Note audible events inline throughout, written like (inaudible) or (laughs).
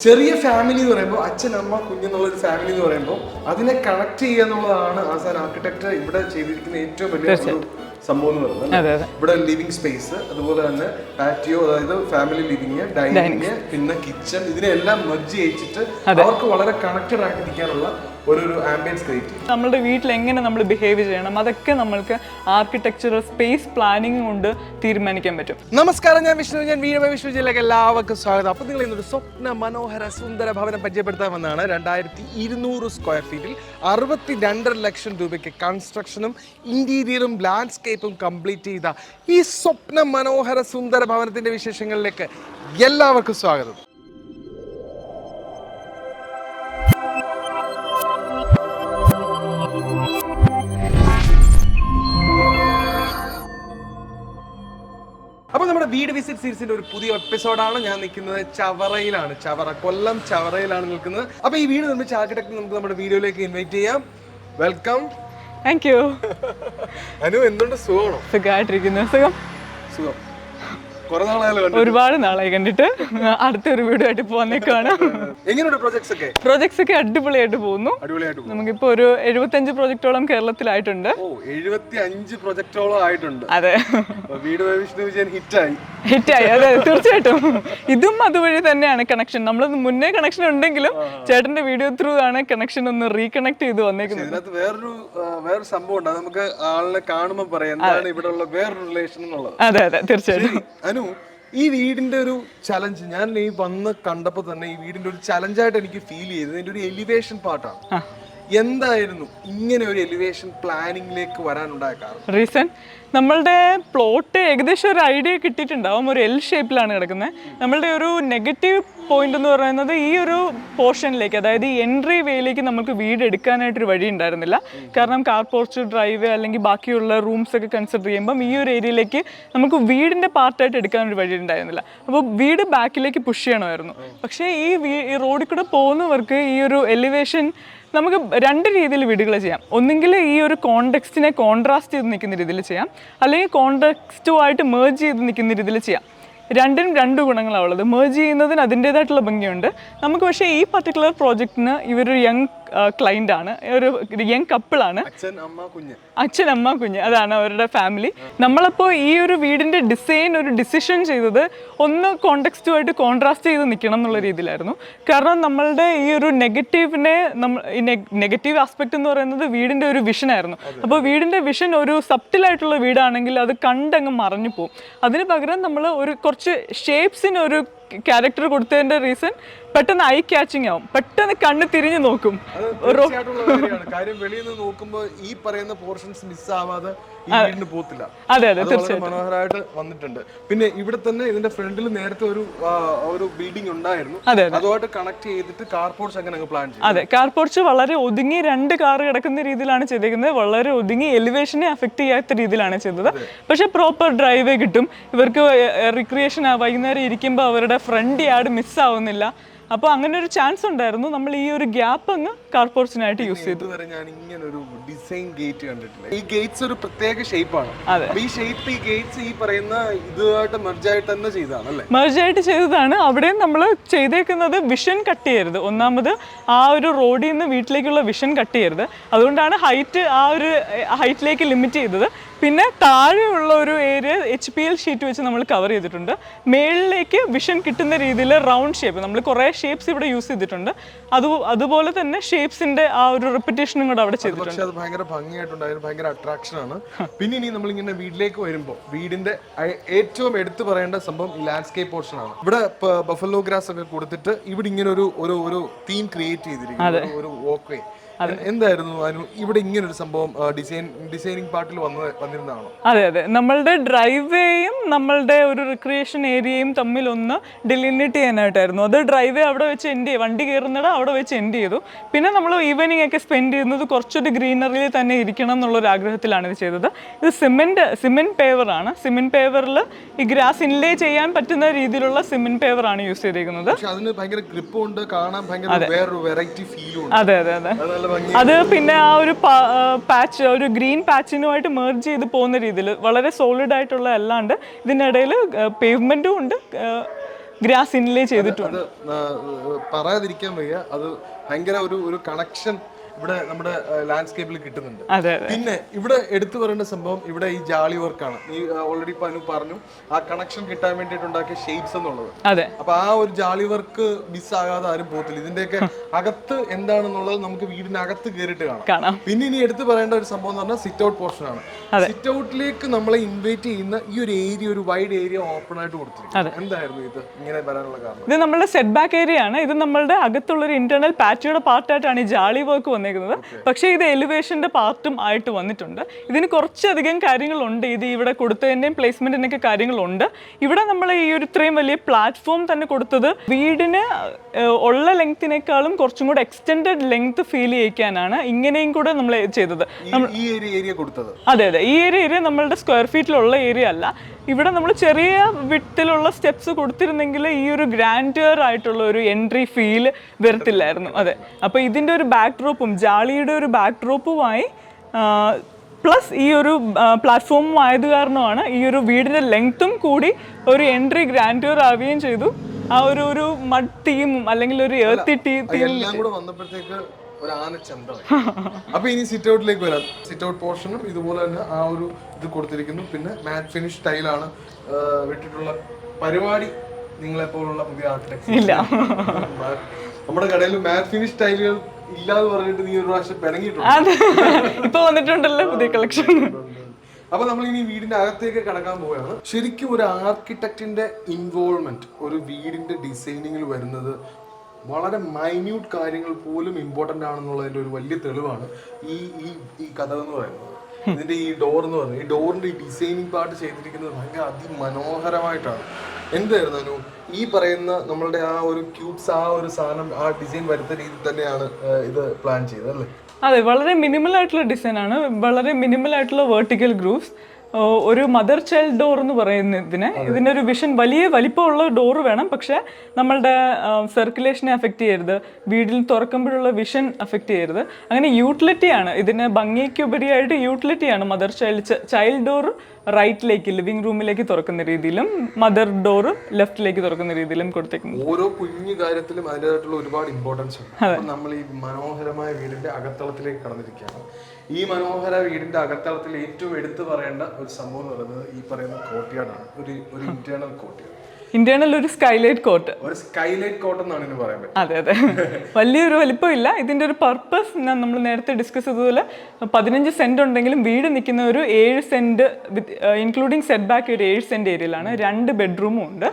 ചെറിയ ഫാമിലി എന്ന് പറയുമ്പോൾ അച്ഛൻ അമ്മ കുഞ്ഞെന്നുള്ള ഒരു ഫാമിലി എന്ന് പറയുമ്പോൾ അതിനെ കണക്ട് ചെയ്യുക എന്നുള്ളതാണ് ആസാൻ ആർക്കിടെക്ട് ഇവിടെ ചെയ്തിരിക്കുന്ന ഏറ്റവും വലിയ ഒരു സംഭവം എന്ന് പറയുന്നത് ഇവിടെ ലിവിംഗ് സ്പേസ് അതുപോലെ തന്നെ പാറ്റിയോ അതായത് ഫാമിലി ലിവിങ് ഡൈനിങ് പിന്നെ കിച്ചൺ ഇതിനെല്ലാം മർജ് ചെയ്യിച്ചിട്ട് അവർക്ക് വളരെ കണക്റ്റഡ് ആക്കി നിൽക്കാനുള്ള ഒരു ഒരു ആംബിയൻസ് ക്രിയേറ്റ് ചെയ്യും നമ്മുടെ വീട്ടിൽ എങ്ങനെ നമ്മൾ ബിഹേവ് ചെയ്യണം അതൊക്കെ നമ്മൾക്ക് ആർക്കിടെക്ചറൽ സ്പേസ് പ്ലാനിങ് കൊണ്ട് തീരുമാനിക്കാൻ പറ്റും. നമസ്കാരം ഞാൻ വിഷ്ണു ഞാൻ വീരഭ വിഷ്ണു ജില്ലയിലേക്ക് എല്ലാവർക്കും സ്വാഗതം. അപ്പോൾ നിങ്ങൾ ഇന്നൊരു സ്വപ്ന മനോഹര സുന്ദര ഭവനം പരിചയപ്പെടുത്താൻ വന്നതാണ് രണ്ടായിരത്തി ഇരുന്നൂറ് സ്ക്വയർ ഫീറ്റിൽ അറുപത്തി രണ്ടര ലക്ഷം രൂപയ്ക്ക് കൺസ്ട്രക്ഷനും ഇന്റീരിയറും ലാൻഡ്സ്കേപ്പും കംപ്ലീറ്റ് ചെയ്ത ഈ സ്വപ്ന മനോഹര സുന്ദര ഭവനത്തിന്റെ വിശേഷങ്ങളിലേക്ക് എല്ലാവർക്കും സ്വാഗതം. നമ്മുടെ വീട് വിസിറ്റ് സീരീസിന്റെ ഒരു പുതിയ എപ്പിസോഡാണ് ഞാൻ നിൽക്കുന്നത് ചവറയിലാണ്. ചവറ കൊല്ലം ചവറയിലാണ് നിൽക്കുന്നത്. അപ്പൊ ഈ വീട് നിർമ്മിച്ച ആർക്കിടെക്ട് നമുക്ക് നമ്മുടെ വീഡിയോയിലേക്ക് ഇൻവൈറ്റ് ചെയ്യാം. വെൽക്കം താങ്ക് യു അനു എന്തുകൊണ്ട് സുഖമാണോ? സുഖമായിട്ടിരിക്കുന്നു. സുഖം? സുഖം. ഒരുപാട് നാളായി കണ്ടിട്ട്. അടുത്ത ഒരു വീഡിയോ ആയിട്ട് എങ്ങനെയുണ്ട് പ്രൊജക്ട്സ് ഒക്കെ? അടിപൊളിയായിട്ട് പോകുന്നു. നമുക്കിപ്പോ ഒരു എഴുപത്തിയഞ്ച് പ്രോജക്റ്റോളം കേരളത്തിലായിട്ടുണ്ട്. പ്രൊജക്ടോളം ആയിട്ടുണ്ട്. അതെ. വീട് ഹിറ്റായി. ഹിറ്റായി. അതെ തീർച്ചയായിട്ടും. ഇതും അതുവഴി തന്നെയാണ് കണക്ഷൻ നമ്മൾ മുന്നേ കണക്ഷൻ ഉണ്ടെങ്കിലും ചേട്ടന്റെ വീഡിയോ ത്രൂ ആണ് കണക്ഷൻ ഒന്ന് റീകണക്ട് ചെയ്ത് വന്നേക്കുന്നത്. ഇതിനകത്ത് വേറൊരു വേറൊരു സംഭവം ഉണ്ട് നമുക്ക് ആളിനെ കാണുമ്പോൾ പറയാം. എന്താണ് ഉള്ള വേറൊരു റിലേഷൻ എന്നുള്ളത്. അതെ അതെ. തീർച്ചയായിട്ടും. അനു ഈ വീടിന്റെ ഒരു ചലഞ്ച് ഞാൻ ഈ വന്ന് കണ്ടപ്പോൾ തന്നെ ഈ വീടിന്റെ ഒരു ചലഞ്ചായിട്ട് എനിക്ക് ഫീൽ ചെയ്തത് ഇതിന്റെ ഒരു എലിവേഷൻ പാർട്ടാണ് എന്തായിരുന്നു ഇങ്ങനെ ഒരു എലിവേഷൻ പ്ലാനിങ്ങിലേക്ക് വരാനുണ്ടായ കാരണം? റീസൺ നമ്മളുടെ പ്ലോട്ട് ഏകദേശം ഒരു ഐഡിയ കിട്ടിയിട്ടുണ്ടാവും. ഒരു എൽ ഷേപ്പിലാണ് കിടക്കുന്നത്. നമ്മളുടെ ഒരു നെഗറ്റീവ് പോയിന്റ് എന്ന് പറയുന്നത് ഈ ഒരു പോർഷനിലേക്ക് അതായത് ഈ എൻട്രി വേയിലേക്ക് നമുക്ക് വീട് എടുക്കാനായിട്ട് ഒരു വഴി ഉണ്ടായിരുന്നില്ല. കാരണം കാർ പോർച്ച് ഡ്രൈവ് അല്ലെങ്കിൽ ബാക്കിയുള്ള റൂംസ് ഒക്കെ കൺസിഡർ ചെയ്യുമ്പം ഈ ഒരു ഏരിയയിലേക്ക് നമുക്ക് വീടിന്റെ പാർട്ടായിട്ട് എടുക്കാനൊരു വഴി ഉണ്ടായിരുന്നില്ല. അപ്പോൾ വീട് ബാക്കിലേക്ക് പുഷ് ചെയ്യണമായിരുന്നു. പക്ഷേ ഈ റോഡിൽ കൂടെ പോകുന്നവർക്ക് ഈ ഒരു എലിവേഷൻ നമുക്ക് രണ്ട് രീതിയിൽ വീടുകൾ ചെയ്യാം. ഒന്നുകിൽ ഈ ഒരു കോണ്ടെക്സ്റ്റിനെ കോൺട്രാസ്റ്റ് ചെയ്ത് നിൽക്കുന്ന രീതിയിൽ ചെയ്യാം. അല്ലെങ്കിൽ കോണ്ടെക്സ്റ്റുമായിട്ട് മേർജ് ചെയ്ത് നിൽക്കുന്ന രീതിയിൽ ചെയ്യാം. രണ്ടിനും രണ്ട് ഗുണങ്ങളാണ് ഉള്ളത്. മേർജ് ചെയ്യുന്നതിന് അതിന്റേതായിട്ടുള്ള ഭംഗിയുണ്ട്. നമുക്ക് പക്ഷേ ഈ പർട്ടിക്കുലർ പ്രോജക്റ്റിന് ഇവരൊരു യങ് ക്ലൈന്റ് ആണ്. ഒരു യങ് കപ്പിളാണ് അച്ഛൻ അമ്മ കുഞ്ഞ്. അച്ഛൻ അമ്മ കുഞ്ഞ്. അതാണ് അവരുടെ ഫാമിലി നമ്മളപ്പോൾ ഈ ഒരു വീടിന്റെ ഡിസൈൻ ഒരു ഡിസിഷൻ ചെയ്തത് ഒന്ന് കോണ്ടക്സ്റ്റുമായിട്ട് കോൺട്രാസ്റ്റ് ചെയ്ത് നിൽക്കണം എന്നുള്ള രീതിയിലായിരുന്നു. കാരണം നമ്മളുടെ ഈ ഒരു നെഗറ്റീവിനെ നമ്മൾ ഈ നെഗറ്റീവ് ആസ്പെക്ട് എന്ന് പറയുന്നത് വീടിന്റെ ഒരു വിഷനായിരുന്നു അപ്പോൾ വീടിന്റെ വിഷൻ ഒരു സബ്റ്റിലായിട്ടുള്ള വീടാണെങ്കിൽ അത് കണ്ടങ്ങ് മറഞ്ഞു പോകും അതിന് പകരം നമ്മൾ ഒരു കുറച്ച് ഷേപ്സിന് ഒരു ക്യാരക്ടർ കൊടുത്തതിന്റെ റീസൺ പെട്ടെന്ന് ഐ ക്യാച്ചിങ് ആവും. പെട്ടെന്ന് കണ്ണ് തിരിഞ്ഞു നോക്കും. കാര്യം വെളിയിൽ നിന്ന് നോക്കുമ്പോൾ ഈ പറയുന്ന പോർഷൻസ് മിസ് ആവാതെ പോത്തില്ല അതെ. അതെ വളരെ മനോഹരമായിട്ട് വന്നിട്ടുണ്ട്. പിന്നെ ഇവിടെ തന്നെ ഇതിന്റെ ഫ്രണ്ടിൽ നേരത്തെ ഒരു ഒരു ബിൽഡിംഗ് ഉണ്ടായിരുന്നു. അതെ, അതുമായിട്ട് കണക്ട് ചെയ്തിട്ട് കാർപോർട്സ് അങ്ങനെ അങ്ങ് പ്ലാൻ ചെയ്തു. അതെ കാർ പോർച്ച് വളരെ ഒതുങ്ങി രണ്ട് കാർ കിടക്കുന്ന രീതിയിലാണ് ചെയ്തിരിക്കുന്നത് വളരെ ഒതുങ്ങി എലിവേഷനെ അഫക്ട് ചെയ്യാത്ത രീതിയിലാണ് ചെയ്തത്. പക്ഷെ പ്രോപ്പർ ഡ്രൈവേ കിട്ടും. ഇവർക്ക് റിക്രിയേഷൻ വൈകുന്നേരം ഇരിക്കുമ്പോൾ അവരുടെ ഫ്രണ്ട് യാർഡ് മിസ്സാവുന്നില്ല അപ്പോൾ അങ്ങനെ ഒരു ചാൻസ് ഉണ്ടായിരുന്നു. നമ്മൾ ഈ ഒരു ഗ്യാപ്പ് അങ്ങ് കാർപോർട്സിനായിട്ട് യൂസ് ചെയ്തു. ഞാൻ ഇങ്ങനെ ഒരു ഡിസൈൻ ഗേറ്റ് കണ്ടിട്ടില്ല. ഈ ഗേറ്റ്സ് ഒരു പ്രത്യേക ഷേപ്പാണ് അതെ. ഈ ഷേപ്പ് ഈ ഗേറ്റ്സ് ഈ പറയുന്ന ഇതുമായിട്ട് മെർജായിട്ട് തന്നെ ചെയ്തതാണ് അല്ലേ മെർജായിട്ട് ചെയ്തതാണ്. അവിടെ നമ്മൾ ചെയ്തേക്കുന്നത് വിഷൻ കട്ട് ചെയ്യരുത്. ഒന്നാമത് ആ ഒരു റോഡിൽ നിന്ന് വീട്ടിലേക്കുള്ള വിഷൻ കട്ട് ചെയ്യരുത്. അതുകൊണ്ടാണ് ഹൈറ്റ് ആ ഒരു ഹൈറ്റിലേക്ക് ലിമിറ്റ് ചെയ്തത്. പിന്നെ താഴെയുള്ള ഒരു area H P L sheet വെച്ച് നമ്മൾ കവർ ചെയ്തിട്ടുണ്ട്. മേളിലേക്ക് വിഷൻ കിട്ടുന്ന രീതിയിൽ റൗണ്ട് ഷേപ്പ് നമ്മൾ കുറേ ഷേപ്സ് ഇവിടെ യൂസ് ചെയ്തിട്ടുണ്ട്. അത് അതുപോലെ തന്നെ ഷേപ്സിന്റെ ആ ഒരു റെപ്പിറ്റേഷനും കൂടെ അവിടെ ചെയ്തിട്ടുണ്ട് പക്ഷെ അത് ഭയങ്കര ഭംഗിയായിട്ടുണ്ടായിരുന്നു ഭയങ്കര അട്രാക്ഷൻ ആണ്. പിന്നെ ഇനി നമ്മൾ ഇങ്ങനെ വീട്ടിലേക്ക് വരുമ്പോൾ വീടിന്റെ ഏറ്റവും എടുത്തു പറയേണ്ട സംഭവം ലാൻഡ്സ്കേപ്പ് പോർഷൻ ആണ്. ഇവിടെ ബഫലോ ഗ്രാസ് ഒക്കെ കൊടുത്തിട്ട് ഇവിടെ ഇങ്ങനെ ഒരു ഒരു തീം ക്രിയേറ്റ് ചെയ്തിരിക്കുന്നു. ഒരു- ഒരു വോക്ക് വേ എന്തായിരുന്നു ഇവിടെ ഇങ്ങനെ ഒരു സംഭവം ഡിസൈൻ ഡിസൈനിങ് പാർട്ടിൽ വന്ന വന്നിരുന്നതാണോ? അതെ അതെ. നമ്മളുടെ ഡ്രൈവേയും നമ്മളുടെ ഒരു റിക്രിയേഷൻ ഏരിയയും തമ്മിൽ ഒന്ന് ഡിലിമിറ്റ് ചെയ്യാനായിട്ടായിരുന്നു. അത് ഡ്രൈവേ അവിടെ വെച്ച് എൻഡ് ചെയ്യും വണ്ടി കയറുന്നിടം അവിടെ വെച്ച് എൻഡ് ചെയ്തു. പിന്നെ നമ്മൾ ഈവനിങ് ഒക്കെ സ്പെൻഡ് ചെയ്യുന്നത് കുറച്ചൊരു ഗ്രീനറിയിൽ തന്നെ ഇരിക്കണം എന്നുള്ളൊരു ആഗ്രഹത്തിലാണ് ഇത് ചെയ്തത്. ഇത് സിമെന്റ് സിമെന്റ് പേവർ ആണ്. സിമെന്റ് പേവറിൽ ഈ ഗ്രാസ് ഇൻലേ ചെയ്യാൻ പറ്റുന്ന രീതിയിലുള്ള സിമെന്റ് പേവർ ആണ് യൂസ് ചെയ്തിരിക്കുന്നത്. അതെ. അതെ അതെ അത് പിന്നെ ആ ഒരു പാച്ച് ഒരു ഗ്രീൻ പാച്ചിനുമായിട്ട് മെർജ് ചെയ്ത് പോകുന്ന രീതിയിൽ വളരെ സോളിഡ് ആയിട്ടുള്ള അല്ലാണ്ട് ഇതിനിടയിൽ പേവ്മെന്റും ഉണ്ട് ഗ്രാസ് ഇൻലേ ചെയ്തിട്ടുണ്ട് പറയാതിരിക്കാൻ വയ്യ. അത് ഭയങ്കര ഒരു ഒരു കണക്ഷൻ ഇവിടെ നമ്മുടെ ലാൻഡ്സ്കേപ്പിൽ കിട്ടുന്നുണ്ട്. പിന്നെ ഇവിടെ എടുത്തു പറയേണ്ട സംഭവം ഇവിടെ ഈ ജാളി വർക്കാണ് ഈ ഓൾറെഡി ഇപ്പൊ അനു പറഞ്ഞു ആ കണക്ഷൻ കിട്ടാൻ വേണ്ടിയിട്ട് ഉണ്ടാക്കിയ ഷെയ്ഡ്സ് എന്നുള്ളത്. അതെ. അപ്പൊ ആ ഒരു ജാളി വർക്ക് മിസ് ആകാതെ ആരും പോകത്തില്ല. ഇതിന്റെയൊക്കെ (laughs) അകത്ത് എന്താണെന്നുള്ളത് നമുക്ക് വീടിനകത്ത് കയറിയിട്ട് കാണാം. കാണാം. പിന്നെ ഇനി എടുത്തു പറയേണ്ട ഒരു സംഭവം എന്ന് പറഞ്ഞാൽ സിറ്റ് ഔട്ട് പോർഷൻ ആണ് സിറ്റ് ഔട്ടിലേക്ക് നമ്മളെ ഇൻവൈറ്റ് ചെയ്യുന്ന ഈ ഒരു ഏരിയ ഒരു വൈഡ് ഏരിയ ഓപ്പൺ ആയിട്ട് കൊടുത്തിരിക്കും എന്തായിരുന്നു ഇത്? ഇങ്ങനെ വരാനുള്ള കാരണം. ഇത് നമ്മുടെ സെറ്റ് ബാക്ക് ഏരിയ ആണ്. ഇത് നമ്മളുടെ അകത്തുള്ള ഒരു ഇന്റേണൽ പാറ്റിയുടെ പാർട്ടായിട്ടാണ് ഈ ജാളി വർക്ക് വന്നേക്കുന്നത് പക്ഷേ ഇത് എലിവേഷന്റെ പാർട്ടും ആയിട്ട് വന്നിട്ടുണ്ട്. ഇതിന് കുറച്ചധികം കാര്യങ്ങളുണ്ട്. ഇത് ഇവിടെ കൊടുത്തതിന്റെയും പ്ലേസ്മെന്റിന്റെയൊക്കെ കാര്യങ്ങളുണ്ട്. ഇവിടെ നമ്മൾ ഈ ഒരു ഇത്രയും വലിയ പ്ലാറ്റ്ഫോം തന്നെ കൊടുത്തത് വീടിന് ഉള്ള ലെങ്ത്തിനേക്കാളും കുറച്ചും കൂടെ എക്സ്റ്റെൻഡഡ് ലെങ്ത് ഫീൽ ചെയ്യിക്കാനാണ് ഇങ്ങനെയും കൂടെ നമ്മൾ ചെയ്തത് അതെ അതെ. ഈ ഒരു ഏരിയ നമ്മളുടെ സ്ക്വയർ ഫീറ്റിലുള്ള ഏരിയ അല്ല. ഇവിടെ നമ്മൾ ചെറിയ വിട്ടിലുള്ള സ്റ്റെപ്സ് കൊടുത്തിരുന്നെങ്കിൽ ഈ ഒരു ഗ്രാൻഡർ ആയിട്ടുള്ള ഒരു എൻട്രി ഫീൽ വരത്തില്ലായിരുന്നു. അതെ. അപ്പോൾ ഇതിന്റെ ഒരു ബാക്ക് ഡ്രോപ്പും ജാളിയുടെ ഒരു ബാക്ക് ഡ്രോപ്പുമായി പ്ലസ് ഈ ഒരു പ്ലാറ്റ്ഫോമും ആയത് കാരണമാണ് ഈ ഒരു വീടിന്റെ ലെങ്ത്തും കൂടി ഒരു എൻട്രി ഗ്രാൻഡ്യൂർ ആവുകയും ചെയ്തു. ആ ഒരു ഒരു മഡ് തീമും അല്ലെങ്കിൽ ഒരു എർത്തി ടീ ഒരു ആനച്ചന്തമായി അപ്പൊ ഇനി സിറ്റ് ഔട്ടിലേക്ക് വരാം. സിറ്റ് ഔട്ട് പോർഷനും ഇതുപോലെ തന്നെ ആ ഒരു ഇത് കൊടുത്തിരിക്കുന്നു. പിന്നെ മാറ്റ് ഫിനിഷ് ടൈലാണ് വിട്ടിട്ടുള്ള പരിപാടി നിങ്ങളെ പോലുള്ള പുതിയ ആർക്കിടെക്ട് ഇല്ല. നമ്മുടെ കടയിൽ മാറ്റ് ഫിനിഷ് ടൈലുകൾ ഇല്ലാന്ന് പറഞ്ഞിട്ട് നീ ഒരു പ്രാവശ്യം പിണങ്ങിയിട്ടുണ്ട്? ഇപ്പൊ വന്നിട്ടുണ്ടല്ലോ പുതിയ കളക്ഷൻ അപ്പൊ നമ്മൾ ഇനി വീടിന്റെ അകത്തേക്ക് കടക്കാൻ പോവുകയാണ്. ശരിക്കും ഒരു ആർക്കിടെക്റ്റിന്റെ ഇൻവോൾവ്മെന്റ് ഒരു വീടിന്റെ ഡിസൈനിങ്ങിൽ വരുന്നത് വളരെ മൈന്യൂട്ട് കാര്യങ്ങൾ പോലും ഇമ്പോർട്ടന്റ് ആണെന്നുള്ളതിന്റെ ഒരു വലിയ തെളിവാണ് ഈ ഈ ഈ കഥ എന്ന് പറയുന്നത്. ഇതിന്റെ ഈ ഡോർ എന്ന് പറയുന്നത്. ഈ ഡോറിന്റെ ഈ ഡിസൈനിങ് പാർട്ട് ചെയ്തിരിക്കുന്നത് ഭയങ്കര അതിമനോഹരമായിട്ടാണ്. എന്തായിരുന്നു ഈ പറയുന്ന നമ്മളുടെ ആ ഒരു ക്യൂബ്സ് ആ ഒരു സാധനം ആ ഡിസൈൻ വരുത്ത രീതിയിൽ തന്നെയാണ് ഇത് പ്ലാൻ ചെയ്തത് അല്ലേ? അതെ വളരെ മിനിമൽ ആയിട്ടുള്ള ഡിസൈൻ ആണ്. വളരെ മിനിമൽ ആയിട്ടുള്ള വെർട്ടിക്കൽ ഗ്രൂവ്സ് ഒരു മദർ ചൈൽഡ് ഡോർ എന്ന് പറയുന്നതിന് ഇതിന്റെ ഒരു വിഷൻ വലിയ വലിപ്പമുള്ള ഡോർ വേണം. പക്ഷെ നമ്മളുടെ സർക്കുലേഷനെ അഫക്റ്റ് ചെയ്യരുത്. വീടിൽ തുറക്കുമ്പോഴുള്ള വിഷൻ അഫക്റ്റ് ചെയ്യരുത്. അങ്ങനെ യൂട്ടിലിറ്റിയാണ് ഇതിന് ഭംഗിക്ക് ഉപരിയായിട്ട് യൂട്ടിലിറ്റിയാണ് മദർ ചൈൽഡ് ചൈൽഡ് ഡോർ റൈറ്റിലേക്ക് ലിവിംഗ് റൂമിലേക്ക് തുറക്കുന്ന രീതിയിലും മദർ ഡോർ ലെഫ്റ്റിലേക്ക് തുറക്കുന്ന രീതിയിലും കൊടുത്തേക്കുന്നത്. ഓരോ കുഞ്ഞു കാര്യത്തിലും അതിന്റെതായിട്ടുള്ള ഒരുപാട് ഇമ്പോർട്ടൻസ് ഉണ്ട്. നമ്മൾ ഈ മനോഹരമായ വീടിന്റെ അകത്തളത്തിലേക്ക് കടന്നിരിക്കുകയാണ്. ഈ മനോഹര വീടിന്റെ അകത്തളത്തിൽ ഏറ്റവും എടുത്തു പറയേണ്ട ഒരു സംഭവം എന്ന് പറയുന്നത് ഈ പറയുന്ന കോട്ടിയാടാണ് ഒരു ഒരു ഇന്റേണൽ കോട്ടയാട് ഇന്റേണൽ ഒരു സ്കൈലൈറ്റ് കോട്ട് ഒരു സ്കൈലൈറ്റ് കോട്ട് എന്നാണ് ഇതിന് പറയാൻ പറ്റും അതെ അതെ. വലിയൊരു വലിപ്പമില്ല. ഇതിന്റെ ഒരു പർപ്പസ് നമ്മൾ നേരത്തെ ഡിസ്കസ് ചെയ്തതുപോലെ പതിനഞ്ച് സെന്റ് ഉണ്ടെങ്കിലും വീട് നിൽക്കുന്ന ഒരു ഏഴ് സെന്റ് ഇൻക്ലൂഡിങ് സെറ്റ് ബാക്ക് ഒരു ഏഴ് സെന്റ് ഏരിയയിലാണ് രണ്ട് ബെഡ്റൂമും ഉണ്ട്.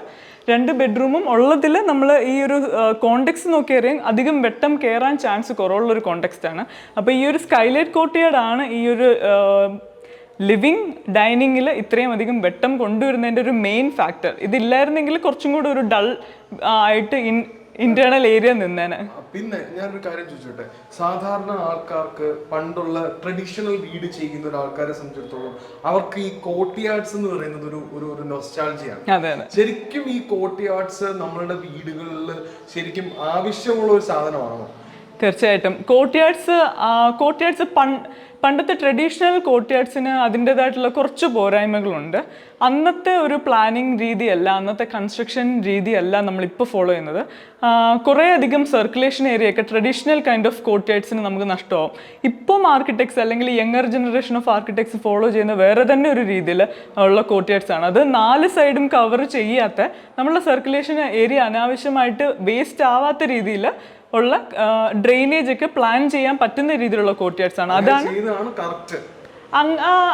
രണ്ട് ബെഡ്റൂമും ഉള്ളതിൽ നമ്മൾ ഈ ഒരു കോണ്ടെക്സ്റ്റ് നോക്കിയറിയാൻ അധികം വെട്ടം കയറാൻ ചാൻസ് കുറവുള്ളൊരു കോണ്ടെക്സ്റ്റ് ആണ്. അപ്പോൾ ഈ ഒരു സ്കൈലൈറ്റ് കോട്ടിയാടാണ് ഈ ഒരു ലിവിങ് ഡൈനിങ്ങിൽ ഇത്രയും അധികം വെട്ടം കൊണ്ടുവരുന്നതിന്റെ ഒരു മെയിൻ ഫാക്ടർ ഇതില്ലായിരുന്നെങ്കിൽ കുറച്ചും കൂടി ഒരു ഡൾ ആയിട്ട് ഇൻ ഇന്റേണൽ ഏരിയ നിന്നേനെ. പിന്നെ ഞാനൊരു കാര്യം ചോദിച്ചോട്ടെ? സാധാരണ ആൾക്കാർക്ക് പണ്ടുള്ള ട്രഡീഷണൽ വീട് ചെയ്യുന്ന ഒരു ആൾക്കാരെ സംബന്ധിച്ചിടത്തോളം അവർക്ക് ഈ കോട്ടിയാർട്സ് എന്ന് പറയുന്നത് ഒരു ഒരു ഒരു നൊസ്റ്റാൾജിയാണ് ശരിക്കും ഈ കോട്ടിയാർട്സ് നമ്മളുടെ വീടുകളിൽ ശരിക്കും ആവശ്യമുള്ള ഒരു സാധനമാണോ? തീർച്ചയായിട്ടും. കോട്ട്യാർഡ്സ് കോട്ട്യാർഡ്സ് പൺ പണ്ടത്തെ ട്രഡീഷണൽ കോട്ട്യാർഡ്സിന് അതിന്റെതായിട്ടുള്ള കുറച്ച് പോരായ്മകളുണ്ട്. അന്നത്തെ ഒരു പ്ലാനിങ് രീതിയല്ല അന്നത്തെ കൺസ്ട്രക്ഷൻ രീതിയല്ല നമ്മളിപ്പോൾ ഫോളോ ചെയ്യുന്നത്. കുറേയധികം സർക്കുലേഷൻ ഏരിയയൊക്കെ ട്രഡീഷണൽ കൈൻഡ് ഓഫ് കോട്ട്യാർഡ്സിന് നമുക്ക് നഷ്ടമാവും. ഇപ്പം ആർക്കിടെക്ട്സ് അല്ലെങ്കിൽ younger generation of architects follow ചെയ്യുന്ന വേറെ തന്നെ ഒരു രീതിയിൽ ഉള്ള കോട്ടിയാർട്സ് ആണ്. അത് നാല് സൈഡും കവർ ചെയ്യാത്ത നമ്മളുടെ സർക്കുലേഷൻ ഏരിയ അനാവശ്യമായിട്ട് വേസ്റ്റ് ആവാത്ത രീതിയിൽ ഉള്ള ഡ്രെയിനേജ് ഒക്കെ പ്ലാൻ ചെയ്യാൻ പറ്റുന്ന രീതിയിലുള്ള കോർട്ട്യാർഡ്സ് ആണ്. അതാണ്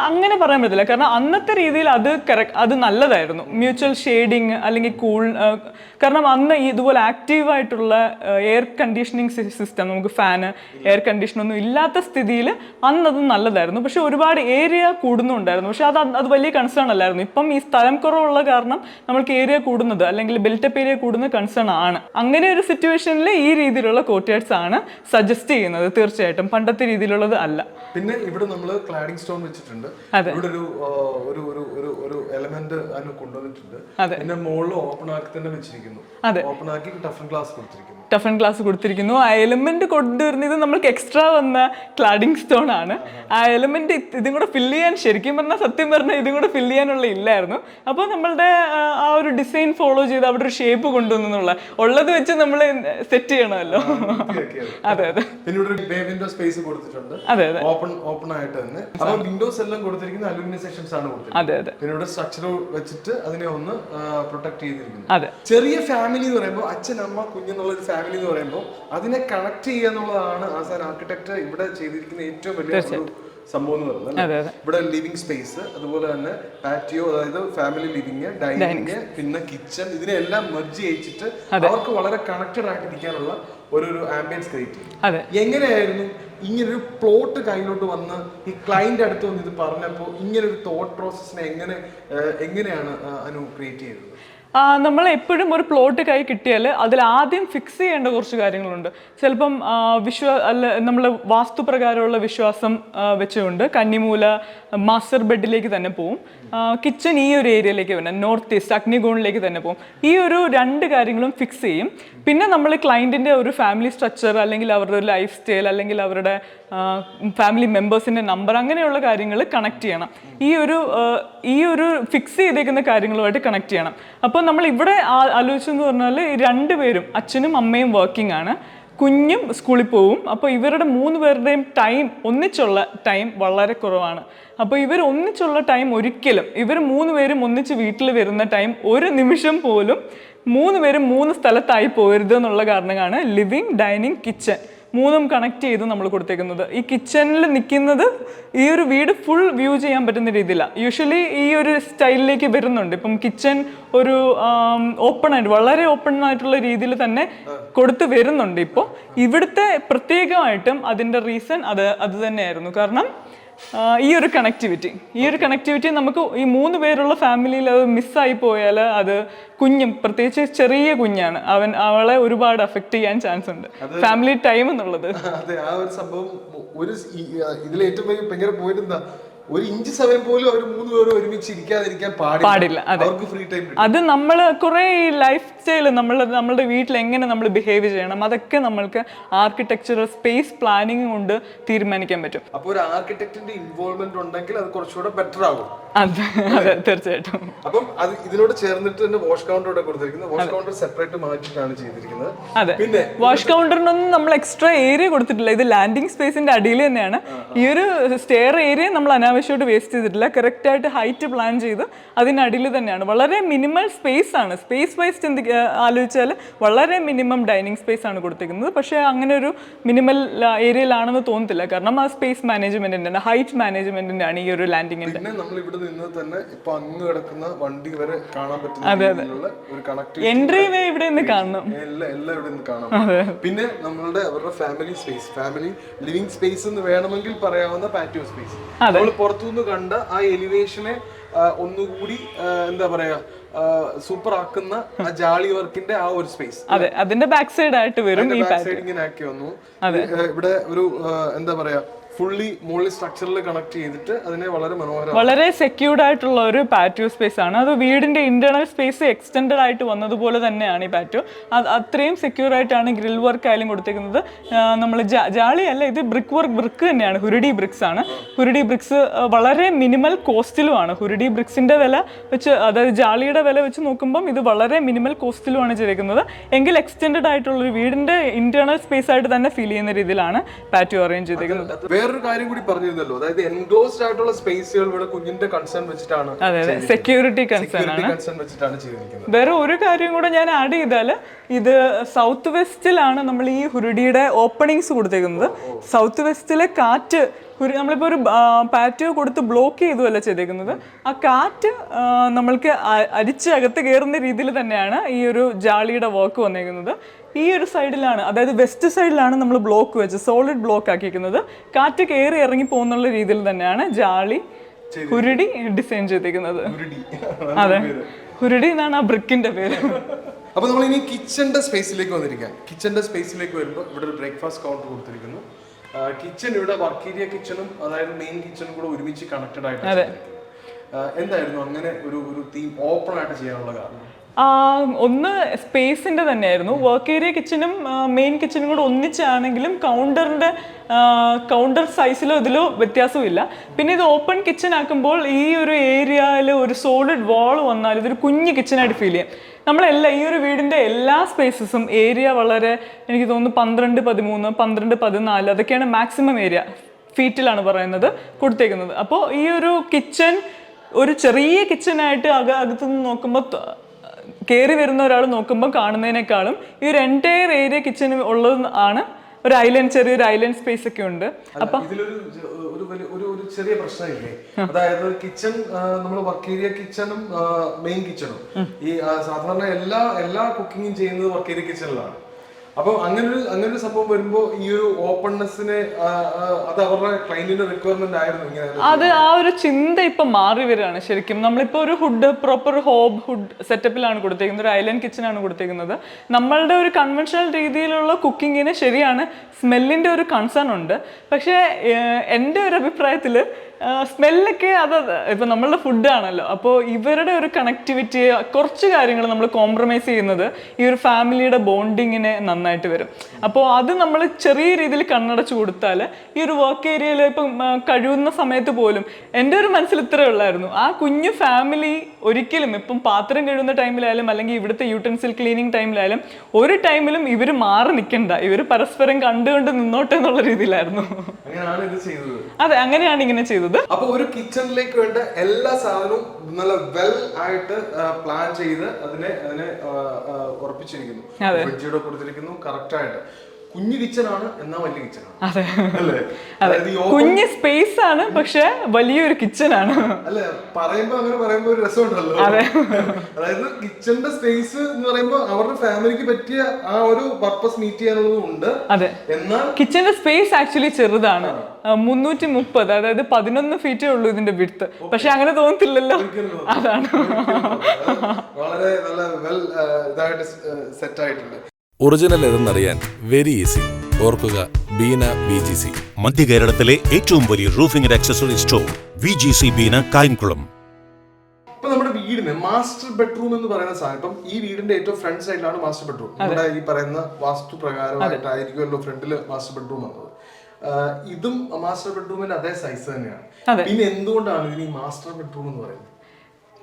അങ്ങനെ പറയാൻ പറ്റില്ല കാരണം അന്നത്തെ രീതിയിൽ അത് കറക്റ്റ് അത് നല്ലതായിരുന്നു. മ്യൂച്വൽ ഷെയ്ഡിങ് അല്ലെങ്കിൽ കൂൾ കാരണം അന്ന് ഇതുപോലെ ആക്റ്റീവായിട്ടുള്ള എയർ കണ്ടീഷനിങ് സിസ്റ്റം നമുക്ക് ഫാന് എയർ കണ്ടീഷനൊന്നും ഇല്ലാത്ത സ്ഥിതിയിൽ അന്ന് അത് നല്ലതായിരുന്നു. പക്ഷെ ഒരുപാട് ഏരിയ കൂടുന്നുണ്ടായിരുന്നു. പക്ഷെ അത് അത് വലിയ കൺസേൺ അല്ലായിരുന്നു. ഇപ്പം ഈ സ്ഥലം കുറവുള്ള കാരണം നമ്മൾക്ക് ഏരിയ കൂടുന്നത് അല്ലെങ്കിൽ ബിൽറ്റപ്പ് ഏരിയ കൂടുന്ന കൺസേൺ ആണ്. അങ്ങനെ ഒരു സിറ്റുവേഷനിൽ ഈ രീതിയിലുള്ള കോട്ടേഴ്സ് ആണ് സജസ്റ്റ് ചെയ്യുന്നത്. തീർച്ചയായിട്ടും പണ്ടത്തെ രീതിയിലുള്ളത് അല്ല. പിന്നെ ഇവിടെ നമ്മൾ ക്ലാഡിംഗ് സ്റ്റോൺ വെച്ചിട്ടുണ്ട്. ഇവിടെ ഒരു ഒരു ഒരു ഒരു എലമെന്റ് കൊണ്ടുവന്നിട്ടുണ്ട്. പിന്നെ മുകളിൽ ഓപ്പൺ ആക്കി തന്നെ വെച്ചിരിക്കുന്നു. അതെ. ഓപ്പൺ ആക്കി ടഫൻ ഗ്ലാസ് കൊടുത്തിരിക്കുന്നു ടഫ് ക്ലാസ് കൊടുത്തിരിക്കുന്നു. ആ എലിമെന്റ് കൊണ്ടുവരുന്നത് നമ്മൾക്ക് എക്സ്ട്രാ വന്ന ക്ലാഡിങ് സ്റ്റോൺ ആണ്. ആ എലമെന്റ് ഇതും കൂടെ ഫില്ല് ചെയ്യാൻ ശരിക്കും പറഞ്ഞാൽ സത്യം പറഞ്ഞാൽ ഇതും കൂടെ ഫില്ല് ചെയ്യാനുള്ള ഇല്ലായിരുന്നു. അപ്പോൾ നമ്മളുടെ ആ, ഒരു ഡിസൈൻ ഫോളോ ചെയ്ത് അവിടെ ഒരു ഷേപ്പ് കൊണ്ടുവന്നുള്ള ഉള്ളത് വെച്ച് നമ്മൾ സെറ്റ് ചെയ്യണമല്ലോ. അതെ അതെ. സ്പേസ് കൊടുത്തിട്ടുണ്ട്. അതെ അതെ. ഓപ്പൺ ഓപ്പൺ ആയിട്ട് തന്നെ. അപ്പോൾ വിൻഡോസ് എല്ലാം കൊടുത്തിരിക്കുന്ന അലൂമിനിയം സെക്ഷൻസ് ആണ് അതെ അതെ. പിന്നെ ഇവിടെ സ്ട്രക്ചർ വെച്ചിട്ട് അതിനെ ഒന്ന് പ്രൊട്ടക്ട് ചെയ്തിരിക്കുന്നു. അതെ. ചെറിയ ഫാമിലി എന്ന് പറയുമ്പോൾ അച്ഛൻ അമ്മ കുഞ്ഞെന്നുള്ള ഒരു ഫാമിലി എന്ന് പറയുമ്പോൾ അതിനെ കണക്ട് ചെയ്യുക എന്നുള്ളതാണ് ആസ് ആൻ ആർക്കിടെക്ട് ഇവിടെ ചെയ്തിരിക്കുന്ന ഏറ്റവും വലിയ ഒരു സംഭവം എന്ന് പറയുന്നത് ഇവിടെ ലിവിംഗ് സ്പേസ് അതുപോലെ തന്നെ പാറ്റിയോ അതായത് ഫാമിലി ലിവിങ് ഡൈനിങ് പിന്നെ കിച്ചൺ ഇതിനെല്ലാം മെർജ് ചെയ്യിച്ചിട്ട് അവർക്ക് വളരെ കണക്റ്റഡ് ആയിട്ട് ഇരിക്കാനുള്ള ഒരു ഒരു ആംബിയൻസ് ക്രിയേറ്റ് ചെയ്യും എങ്ങനെയായിരുന്നു ഇങ്ങനൊരു പ്ലോട്ട് കയ്യിലോട്ട് വന്ന് ഈ ക്ലൈന്റ് അടുത്ത് വന്ന് ഇത് പറഞ്ഞപ്പോൾ ഇങ്ങനൊരു തോട്ട് പ്രോസസ്സിനെ എങ്ങനെ എങ്ങനെയാണ് അനു ക്രിയേറ്റ് ചെയ്തത്? നമ്മൾ എപ്പോഴും ഒരു പ്ലോട്ട് കൈ കിട്ടിയാൽ അതിൽ ആദ്യം ഫിക്സ് ചെയ്യേണ്ട കുറച്ച് കാര്യങ്ങളുണ്ട്. ചിലപ്പം വിശ്വ അല്ല നമ്മൾ വാസ്തുപ്രകാരമുള്ള വിശ്വാസം വെച്ചുകൊണ്ട് കന്നിമൂല മാസ്റ്റർ ബെഡിലേക്ക് തന്നെ പോവും. കിച്ചൺ ഈ ഒരു ഏരിയയിലേക്ക് തന്നെ നോർത്ത് ഈസ്റ്റ് അഗ്നികോണിലേക്ക് തന്നെ പോവും. ഈ ഒരു രണ്ട് കാര്യങ്ങളും ഫിക്സ് ചെയ്യും. പിന്നെ നമ്മൾ ക്ലയന്റിന്റെ ഒരു ഫാമിലി സ്ട്രക്ചർ അല്ലെങ്കിൽ അവരുടെ ഒരു ലൈഫ് സ്റ്റൈൽ അല്ലെങ്കിൽ അവരുടെ ഫാമിലി മെമ്പേഴ്സിന്റെ നമ്പർ അങ്ങനെയുള്ള കാര്യങ്ങൾ കണക്ട് ചെയ്യണം. ഈ ഒരു ഈ ഒരു ഫിക്സ് ചെയ്തേക്കുന്ന കാര്യങ്ങളുമായിട്ട് കണക്ട് ചെയ്യണം. അപ്പോൾ നമ്മൾ ഇവിടെ ആലോചിച്ചെന്ന് പറഞ്ഞാൽ രണ്ട് രണ്ടുപേരും അച്ഛനും അമ്മയും വർക്കിംഗ് ആണ്. കുഞ്ഞും സ്കൂളിൽ പോവും. അപ്പോൾ ഇവരുടെ മൂന്ന് പേരുടെയും ടൈം ഒന്നിച്ചുള്ള ടൈം വളരെ കുറവാണ്. അപ്പോൾ ഇവർ ഒന്നിച്ചുള്ള ടൈം ഒരിക്കലും ഇവർ മൂന്ന് പേരും ഒന്നിച്ച് വീട്ടിൽ വരുന്ന ടൈം ഒരു നിമിഷം പോലും മൂന്ന് പേരും മൂന്ന് സ്ഥലത്തായി പോകരുത് എന്നുള്ള കാരണമാണ് ലിവിങ് ഡൈനിങ് കിച്ചൺ മൂന്നും കണക്ട് ചെയ്ത് നമ്മൾ കൊടുത്തേക്കുന്നത്. ഈ കിച്ചണിൽ നിൽക്കുന്നത് ഈ ഒരു വീട് ഫുൾ വ്യൂ ചെയ്യാൻ പറ്റുന്ന രീതിയിലാണ് യൂഷ്വലി ഈ ഒരു സ്റ്റൈലിലേക്ക് വരുന്നുണ്ട്. ഇപ്പം കിച്ചൺ ഒരു ഓപ്പൺ ആയിട്ട് വളരെ ഓപ്പൺ ആയിട്ടുള്ള രീതിയിൽ തന്നെ കൊടുത്ത് വരുന്നുണ്ട് ഇപ്പോൾ ഇവിടുത്തെ പ്രത്യേകമായിട്ടും അതിന്റെ റീസൺ അത് അത് തന്നെയായിരുന്നു. കാരണം ഈ ഒരു കണക്ടിവിറ്റി ഈ ഒരു കണക്ടിവിറ്റി നമുക്ക് ഈ മൂന്ന് പേരുള്ള ഫാമിലിയിൽ അത് മിസ്സായി പോയാൽ അത് കുഞ്ഞും പ്രത്യേകിച്ച് ചെറിയ കുഞ്ഞാണ്. അവൻ അവളെ ഒരുപാട് അഫക്റ്റ് ചെയ്യാൻ ചാൻസ് ഉണ്ട്. ഫാമിലി ടൈം എന്നുള്ളത്. (laughs) അതെ ആ ഒരു സംഭവം ഒരു ഇതിൽ ഏറ്റവും ഭയ- ഭയങ്കര പോയിട്ട് എന്താ? ഒരു ഇഞ്ച് സമയം പോലും അവർ മൂന്ന് പേരും ഒരുമിച്ച് ഇരിക്കാതിരിക്കാൻ പാടില്ല, അവർക്ക് ഫ്രീ ടൈം അത് നമ്മൾ കുറെ ലൈഫ് സ്റ്റൈൽ നമ്മൾ നമ്മളുടെ വീട്ടിൽ എങ്ങനെ നമ്മൾ ബിഹേവ് ചെയ്യണം അതൊക്കെ നമ്മൾക്ക് ആർക്കിടെക്ചറൽ സ്പേസ് പ്ലാനിങ് കൊണ്ട് തീരുമാനിക്കാൻ പറ്റും. അപ്പൊ ഒരു ആർക്കിടെക്റ്റിന്റെ ഇൻവോൾവ്മെന്റ് ഉണ്ടെങ്കിൽ അത് കുറച്ചുകൂടെ ബെറ്റർ ആകും അതെ തീർച്ചയായിട്ടും. അപ്പം അത് ഇതിനോട് ചേർന്നിട്ട് തന്നെ വാഷ് കൗണ്ടർ ഇവിടെ കൊടുത്തിരിക്കുന്നത്. വാഷ് കൗണ്ടർ സെപ്പറേറ്റ് മാറ്റിയിട്ടാണ് ചെയ്തിരിക്കുന്നത്. അതെ. പിന്നെ വാഷ് കൗണ്ടറിനൊന്നും നമ്മൾ എക്സ്ട്രാ ഏരിയ കൊടുത്തിട്ടില്ല. ഇത് ലാൻഡിംഗ് സ്പേസിന്റെ അടിയിൽ തന്നെയാണ്. ഈ ഒരു സ്റ്റെയർ ഏരിയ നമ്മൾ അനാവശ്യമായിട്ട് വേസ്റ്റ് ചെയ്തിട്ടില്ല. കറക്റ്റായിട്ട് ഹൈറ്റ് പ്ലാൻ ചെയ്ത് അതിനടിയിൽ തന്നെയാണ്. വളരെ മിനിമൽ സ്പേസ് ആണ്. സ്പേസ് വൈസ് ചിന്തി ആലോചിച്ചാൽ വളരെ മിനിമം ഡൈനിങ് സ്പേസ് ആണ് കൊടുത്തിരിക്കുന്നത് പക്ഷേ അങ്ങനെ ഒരു മിനിമൽ ഏരിയയിലാണെന്ന് തോന്നത്തില്ല. കാരണം ആ സ്പേസ് മാനേജ്മെന്റിന്റെ ഹൈറ്റ് മാനേജ്മെന്റിന്റെ ആണ് ഈ ഒരു ലാൻഡിങ്ങിന്റെ പറ്റുന്ന ഒരു കണക്ടിവിറ്റി എൻട്രി വേ ഇവിടെ നിന്ന് കാണണം. പിന്നെ നമ്മളുടെ അവരുടെ family space family living space എന്ന് വേണമെങ്കിൽ പറയാവുന്ന പാറ്റിയോ സ്പേസ് പുറത്തുനിന്ന് കണ്ട ആ എലിവേഷനെ ഒന്നുകൂടി എന്താ പറയാ സൂപ്പർ ആക്കുന്ന ആ ജാളി വർക്കിന്റെ ആ ഒരു സ്പേസ് അതെ അതിന്റെ ബാക്ക് സൈഡ് ആയിട്ട് വരും ബാക്ക് സൈഡ് ഇങ്ങനെ ആക്കി വന്നു. ഇവിടെ ഒരു എന്താ പറയാ ഫുള്ളി മുകളിൽ സ്ട്രക്ചറിൽ കണക്ട് ചെയ്തിട്ട് അതിനെ വളരെ മനോഹരം വളരെ സെക്യൂർഡ് ആയിട്ടുള്ള ഒരു പാറ്റിയോ സ്പേസ് ആണ്. അത് വീടിന്റെ ഇന്റേണൽ സ്പേസ് എക്സ്റ്റെൻഡ് ആയിട്ട് വന്നതുപോലെ തന്നെയാണ് ഈ പാറ്റിയോ അത് അത്രയും സെക്യൂർ ആയിട്ടാണ് ഗ്രിൽ വർക്ക് ആയാലും കൊടുത്തിരിക്കുന്നത് നമ്മൾ ജാളി അല്ല ഇത് ബ്രിക്ക് വർക്ക് ബ്രിക്ക് തന്നെയാണ്. ഹുരുഡി ബ്രിക്സ് ആണ്. ഹുരുഡി ബ്രിക്സ് വളരെ മിനിമൽ കോസ്റ്റിലുമാണ് ഹുരുഡി ബ്രിക്സിന്റെ വില വെച്ച് അതായത് ജാളിയുടെ വില വെച്ച് നോക്കുമ്പം ഇത് വളരെ മിനിമൽ കോസ്റ്റിലുമാണ് ചെയ്തേക്കുന്നത്. എങ്കിൽ എക്സ്റ്റെൻഡ് ആയിട്ടുള്ള ഒരു വീടിന്റെ ഇന്റേണൽ സ്പേസ് ആയിട്ട് തന്നെ ഫീൽ ചെയ്യുന്ന രീതിയിലാണ് പാറ്റിയോ അറേഞ്ച് ചെയ്തേക്കുന്നത്. വേറൊരു കാര്യം കൂടി പറഞ്ഞിരുന്നല്ലോ. അതായത് എൻക്ലോസ്ഡ് ആയിട്ടുള്ള സ്പേസുകൾ ഇവിടെ കുഞ്ഞിന്റെ കൺസേൺ വെച്ചിട്ടാണ് സെക്യൂരിറ്റി കൺസേൺ കൺസേൺ വെച്ചിട്ടാണ് ചെയ്തിരിക്കുന്നത്. വേറെ ഒരു കാര്യം കൂടെ ഞാൻ ആഡ് ചെയ്താൽ ഇത് സൗത്ത് വെസ്റ്റിലാണ് നമ്മൾ ഈ ഹുരുടിയുടെ ഓപ്പണിങ്സ് കൊടുത്തേക്കുന്നത്. സൗത്ത് വെസ്റ്റിലെ കാറ്റ് ഹുരു നമ്മളിപ്പോൾ ഒരു പാറ്റ് കൊടുത്ത് ബ്ലോക്ക് ചെയ്തുമല്ല ചെയ്തേക്കുന്നത്. ആ കാറ്റ് നമ്മൾക്ക് അരിച്ച് അകത്ത് കയറുന്ന രീതിയിൽ തന്നെയാണ് ഈ ഒരു ജാളിയുടെ വർക്ക് വന്നേക്കുന്നത്. ഈ ഒരു സൈഡിലാണ് അതായത് വെസ്റ്റ് സൈഡിലാണ് നമ്മൾ ബ്ലോക്ക് വെച്ച് സോളിഡ് ബ്ലോക്ക് ആക്കിയിരിക്കുന്നത്. കാറ്റ് കയറി ഇറങ്ങി പോകുന്നുള്ള രീതിയിൽ തന്നെയാണ് ജാളി കുരുടി ഡിസൈൻ ചെയ്തിരിക്കുന്നത്. അതെ. കുരുടി എന്നാണ് ആ ബ്രിക്കിന്റെ പേര്. (laughs) അപ്പൊ നമ്മൾ ഇനി കിച്ചന്റെ സ്പേസിലേക്ക് വന്നിരിക്കാം. കിച്ചന്റെ സ്പേസിലേക്ക് വരുമ്പോൾ ഇവിടെ ഒരു ബ്രേക്ക്ഫാസ്റ്റ് കൗണ്ടർ കൊടുത്തിരിക്കുന്നു. കിച്ചൺ ഇവിടെ വർക്ക് ഏരിയ കിച്ചണും അതായത് മെയിൻ കിച്ചണും കൂടെ ഒരുമിച്ച് കണക്റ്റഡ് ആയിട്ട് എന്തായിരുന്നു അങ്ങനെ ഒരു ഒരു തീം ഓപ്പൺ ആയിട്ട് ചെയ്യാനുള്ള കാരണം? ഒന്ന് സ്പേസിന്റെ തന്നെയായിരുന്നു. വർക്ക് ഏരിയ കിച്ചനും മെയിൻ കിച്ചനും കൂടെ ഒന്നിച്ചാണെങ്കിലും കൗണ്ടറിന്റെ കൗണ്ടർ സൈസിലോ ഇതിലോ വ്യത്യാസമില്ല പിന്നെ ഇത് ഓപ്പൺ കിച്ചൺ ആക്കുമ്പോൾ ഈ ഒരു ഏരിയയിൽ ഒരു സോളിഡ് വാൾ വന്നാൽ ഇതൊരു കുഞ്ഞു കിച്ചനായിട്ട് ഫീൽ ചെയ്യാം. നമ്മളെല്ലാ ഈ ഒരു വീടിന്റെ എല്ലാ സ്പേസസും ഏരിയ വളരെ എനിക്ക് തോന്നുന്നു പന്ത്രണ്ട് പതിമൂന്ന് പന്ത്രണ്ട് പതിനാല് അതൊക്കെയാണ് മാക്സിമം ഏരിയ ഫീറ്റിലാണ് പറയുന്നത് കൊടുത്തേക്കുന്നത്. അപ്പോൾ ഈ ഒരു കിച്ചൺ ഒരു ചെറിയ കിച്ചനായിട്ട് അക അകത്തുനിന്ന് നോക്കുമ്പോൾ കയറി വരുന്ന ഒരാൾ നോക്കുമ്പോൾ കാണുന്നതിനേക്കാളും ഈ ഒരു എന്റയർ ഏരിയ കിച്ചൺ ഉള്ളത് ആണ് ഒരു ഐലൻഡ് ചെറിയൊരു ഐലൻഡ് സ്പേസ് ഒക്കെ ഉണ്ട്. ഒരു ഒരു ചെറിയ പ്രശ്നമില്ലേ? അതായത് കിച്ചൺ നമ്മൾ വർക്ക് ഏരിയ കിച്ചണും മെയിൻ കിച്ചണും ഈ സാധാരണ എല്ലാ എല്ലാ കുക്കിങ്ങും ചെയ്യുന്നത് വർക്ക് ഏരിയ കിച്ചണിലാണ് അപ്പൊ അങ്ങനൊരു അങ്ങനൊരു സംഭവം വരുമ്പോ ഈ ഒരു ഓപ്പൺനെസ്സിനെ അത് അവരുടെ ക്ലൈന്റിന്റെ റിക്വയർമെന്റ് ആയിരുന്നു ഇങ്ങനെ അത് ആ ഒരു ചിന്ത ഇപ്പൊ മാറി വരികയാണ് ശരിക്കും. നമ്മളിപ്പോ ഒരു ഹുഡ് പ്രോപ്പർ ഹോബ് ഹുഡ് സെറ്റപ്പിലാണ് കൊടുത്തേക്കുന്നത് ഒരു ഐലൻഡ് കിച്ചൺ ആണ് കൊടുത്തേക്കുന്നത്. നമ്മളുടെ ഒരു കൺവെൻഷണൽ രീതിയിലുള്ള കുക്കിങ്ങിന് ശരിയാണ് സ്മെല്ലിന്റെ ഒരു കൺസേൺ ഉണ്ട്. പക്ഷേ എന്റെ ഒരു അഭിപ്രായത്തിൽ സ്മെല്ലൊക്കെ അത് ഇപ്പം നമ്മളുടെ ഫുഡാണല്ലോ അപ്പോൾ ഇവരുടെ ഒരു കണക്ടിവിറ്റി കുറച്ച് കാര്യങ്ങൾ നമ്മൾ കോംപ്രമൈസ് ചെയ്യുന്നത് ഈ ഒരു ഫാമിലിയുടെ ബോണ്ടിങ്ങിനെ നന്നായിട്ട് വരും. അപ്പോൾ അത് നമ്മൾ ചെറിയ രീതിയിൽ കണ്ണടച്ചു കൊടുത്താൽ ഈ ഒരു വർക്ക് ഏരിയയിൽ ഇപ്പം കഴിയുന്ന സമയത്ത് പോലും എന്റെ ഒരു മനസ്സിൽ ഇത്രയേ ഉള്ളായിരുന്നു. ആ കുഞ്ഞു ഫാമിലി ഒരിക്കലും ഇപ്പം പാത്രം കഴുകുന്ന ടൈമിലായാലും അല്ലെങ്കിൽ ഇവിടുത്തെ യൂട്ടൻസിൽ ക്ലീനിങ് ടൈമിലായാലും ഒരു ടൈമിലും ഇവർ മാറി നിൽക്കണ്ട. ഇവർ പരസ്പരം കണ്ടുകൊണ്ട് നിന്നോട്ടെ എന്നുള്ള രീതിയിലായിരുന്നു. അതെ അങ്ങനെയാണ് ഇങ്ങനെ ചെയ്തത്. അപ്പൊ ഒരു കിച്ചണിലേക്ക് വേണ്ട എല്ലാ സാധനവും നല്ല വെൽ ആയിട്ട് പ്ലാൻ ചെയ്ത് അതിനെ അതിനെ ഉറപ്പിച്ചിരിക്കുന്നു. കൊടുത്തിരിക്കുന്നു കറക്റ്റ് ആയിട്ട്. കുഞ്ഞു കിച്ചണാണ് എന്നാ വലിയ കിച്ചൺ ആണ് അതെ. ഈ കുഞ്ഞ് സ്പേസ് ആണ് പക്ഷെ വലിയൊരു കിച്ചൺ ആണ് അല്ലെ? പറയുമ്പോ അങ്ങനെ പറയുമ്പോ ഒരു രസമുണ്ടല്ലോ. അതായത് കിച്ചന്റെ സ്പേസ് എന്ന് പറയുമ്പോ അവരുടെ ഫാമിലിക്ക് പറ്റിയ ആ ഒരു പർപ്പസ് മീറ്റ് ചെയ്യാനുള്ളതും ഉണ്ട്. അതെ. എന്നാൽ കിച്ചന്റെ സ്പേസ് ആക്ച്വലി ചെറുതാണ്. മുന്നൂറ്റി മുപ്പത് അതായത് പതിനൊന്ന് ഫീറ്റേ ഉള്ളൂ ഇതിന്റെ വിടുത്ത് പക്ഷെ അങ്ങനെ തോന്നത്തില്ലല്ലോ. അതാണ്. വളരെ നല്ല വെൽ ഇതായിട്ട് സെറ്റ് ആയിട്ടുണ്ട് ഒറിജിനൽ ഏതെന്നറിയാൻ വെരി ഈസി ഓർക്കുക ബീന ബി ജി സി മധ്യ കേരളത്തിലെ ഏറ്റവും വലിയ roofing and accessory store V G C Beena Kayamkulam. ഇപ്പൊ നമ്മുടെ വീടിന് മാസ്റ്റർ ബെഡ്റൂം എന്ന് പറയുന്ന സാധനം ഇപ്പം ഈ വീടിന്റെ ഏറ്റവും ഫ്രണ്ട് സൈഡിലാണ് മാസ്റ്റർ ബെഡ്റൂം നമ്മുടെ ഈ പറയുന്ന വാസ്തു പ്രകാരമായിട്ടായിരിക്കുമല്ലോ ഫ്രണ്ടിൽ മാസ്റ്റർ ബെഡ്റൂം വന്നത് ഇതും മാസ്റ്റർ ബെഡ്റൂമിന്റെ അതേ സൈസ് തന്നെയാണ്. പിന്നെ എന്തുകൊണ്ടാണ് ഇതിന് ഈ മാസ്റ്റർ ബെഡ്റൂം എന്ന് പറയുന്നത്?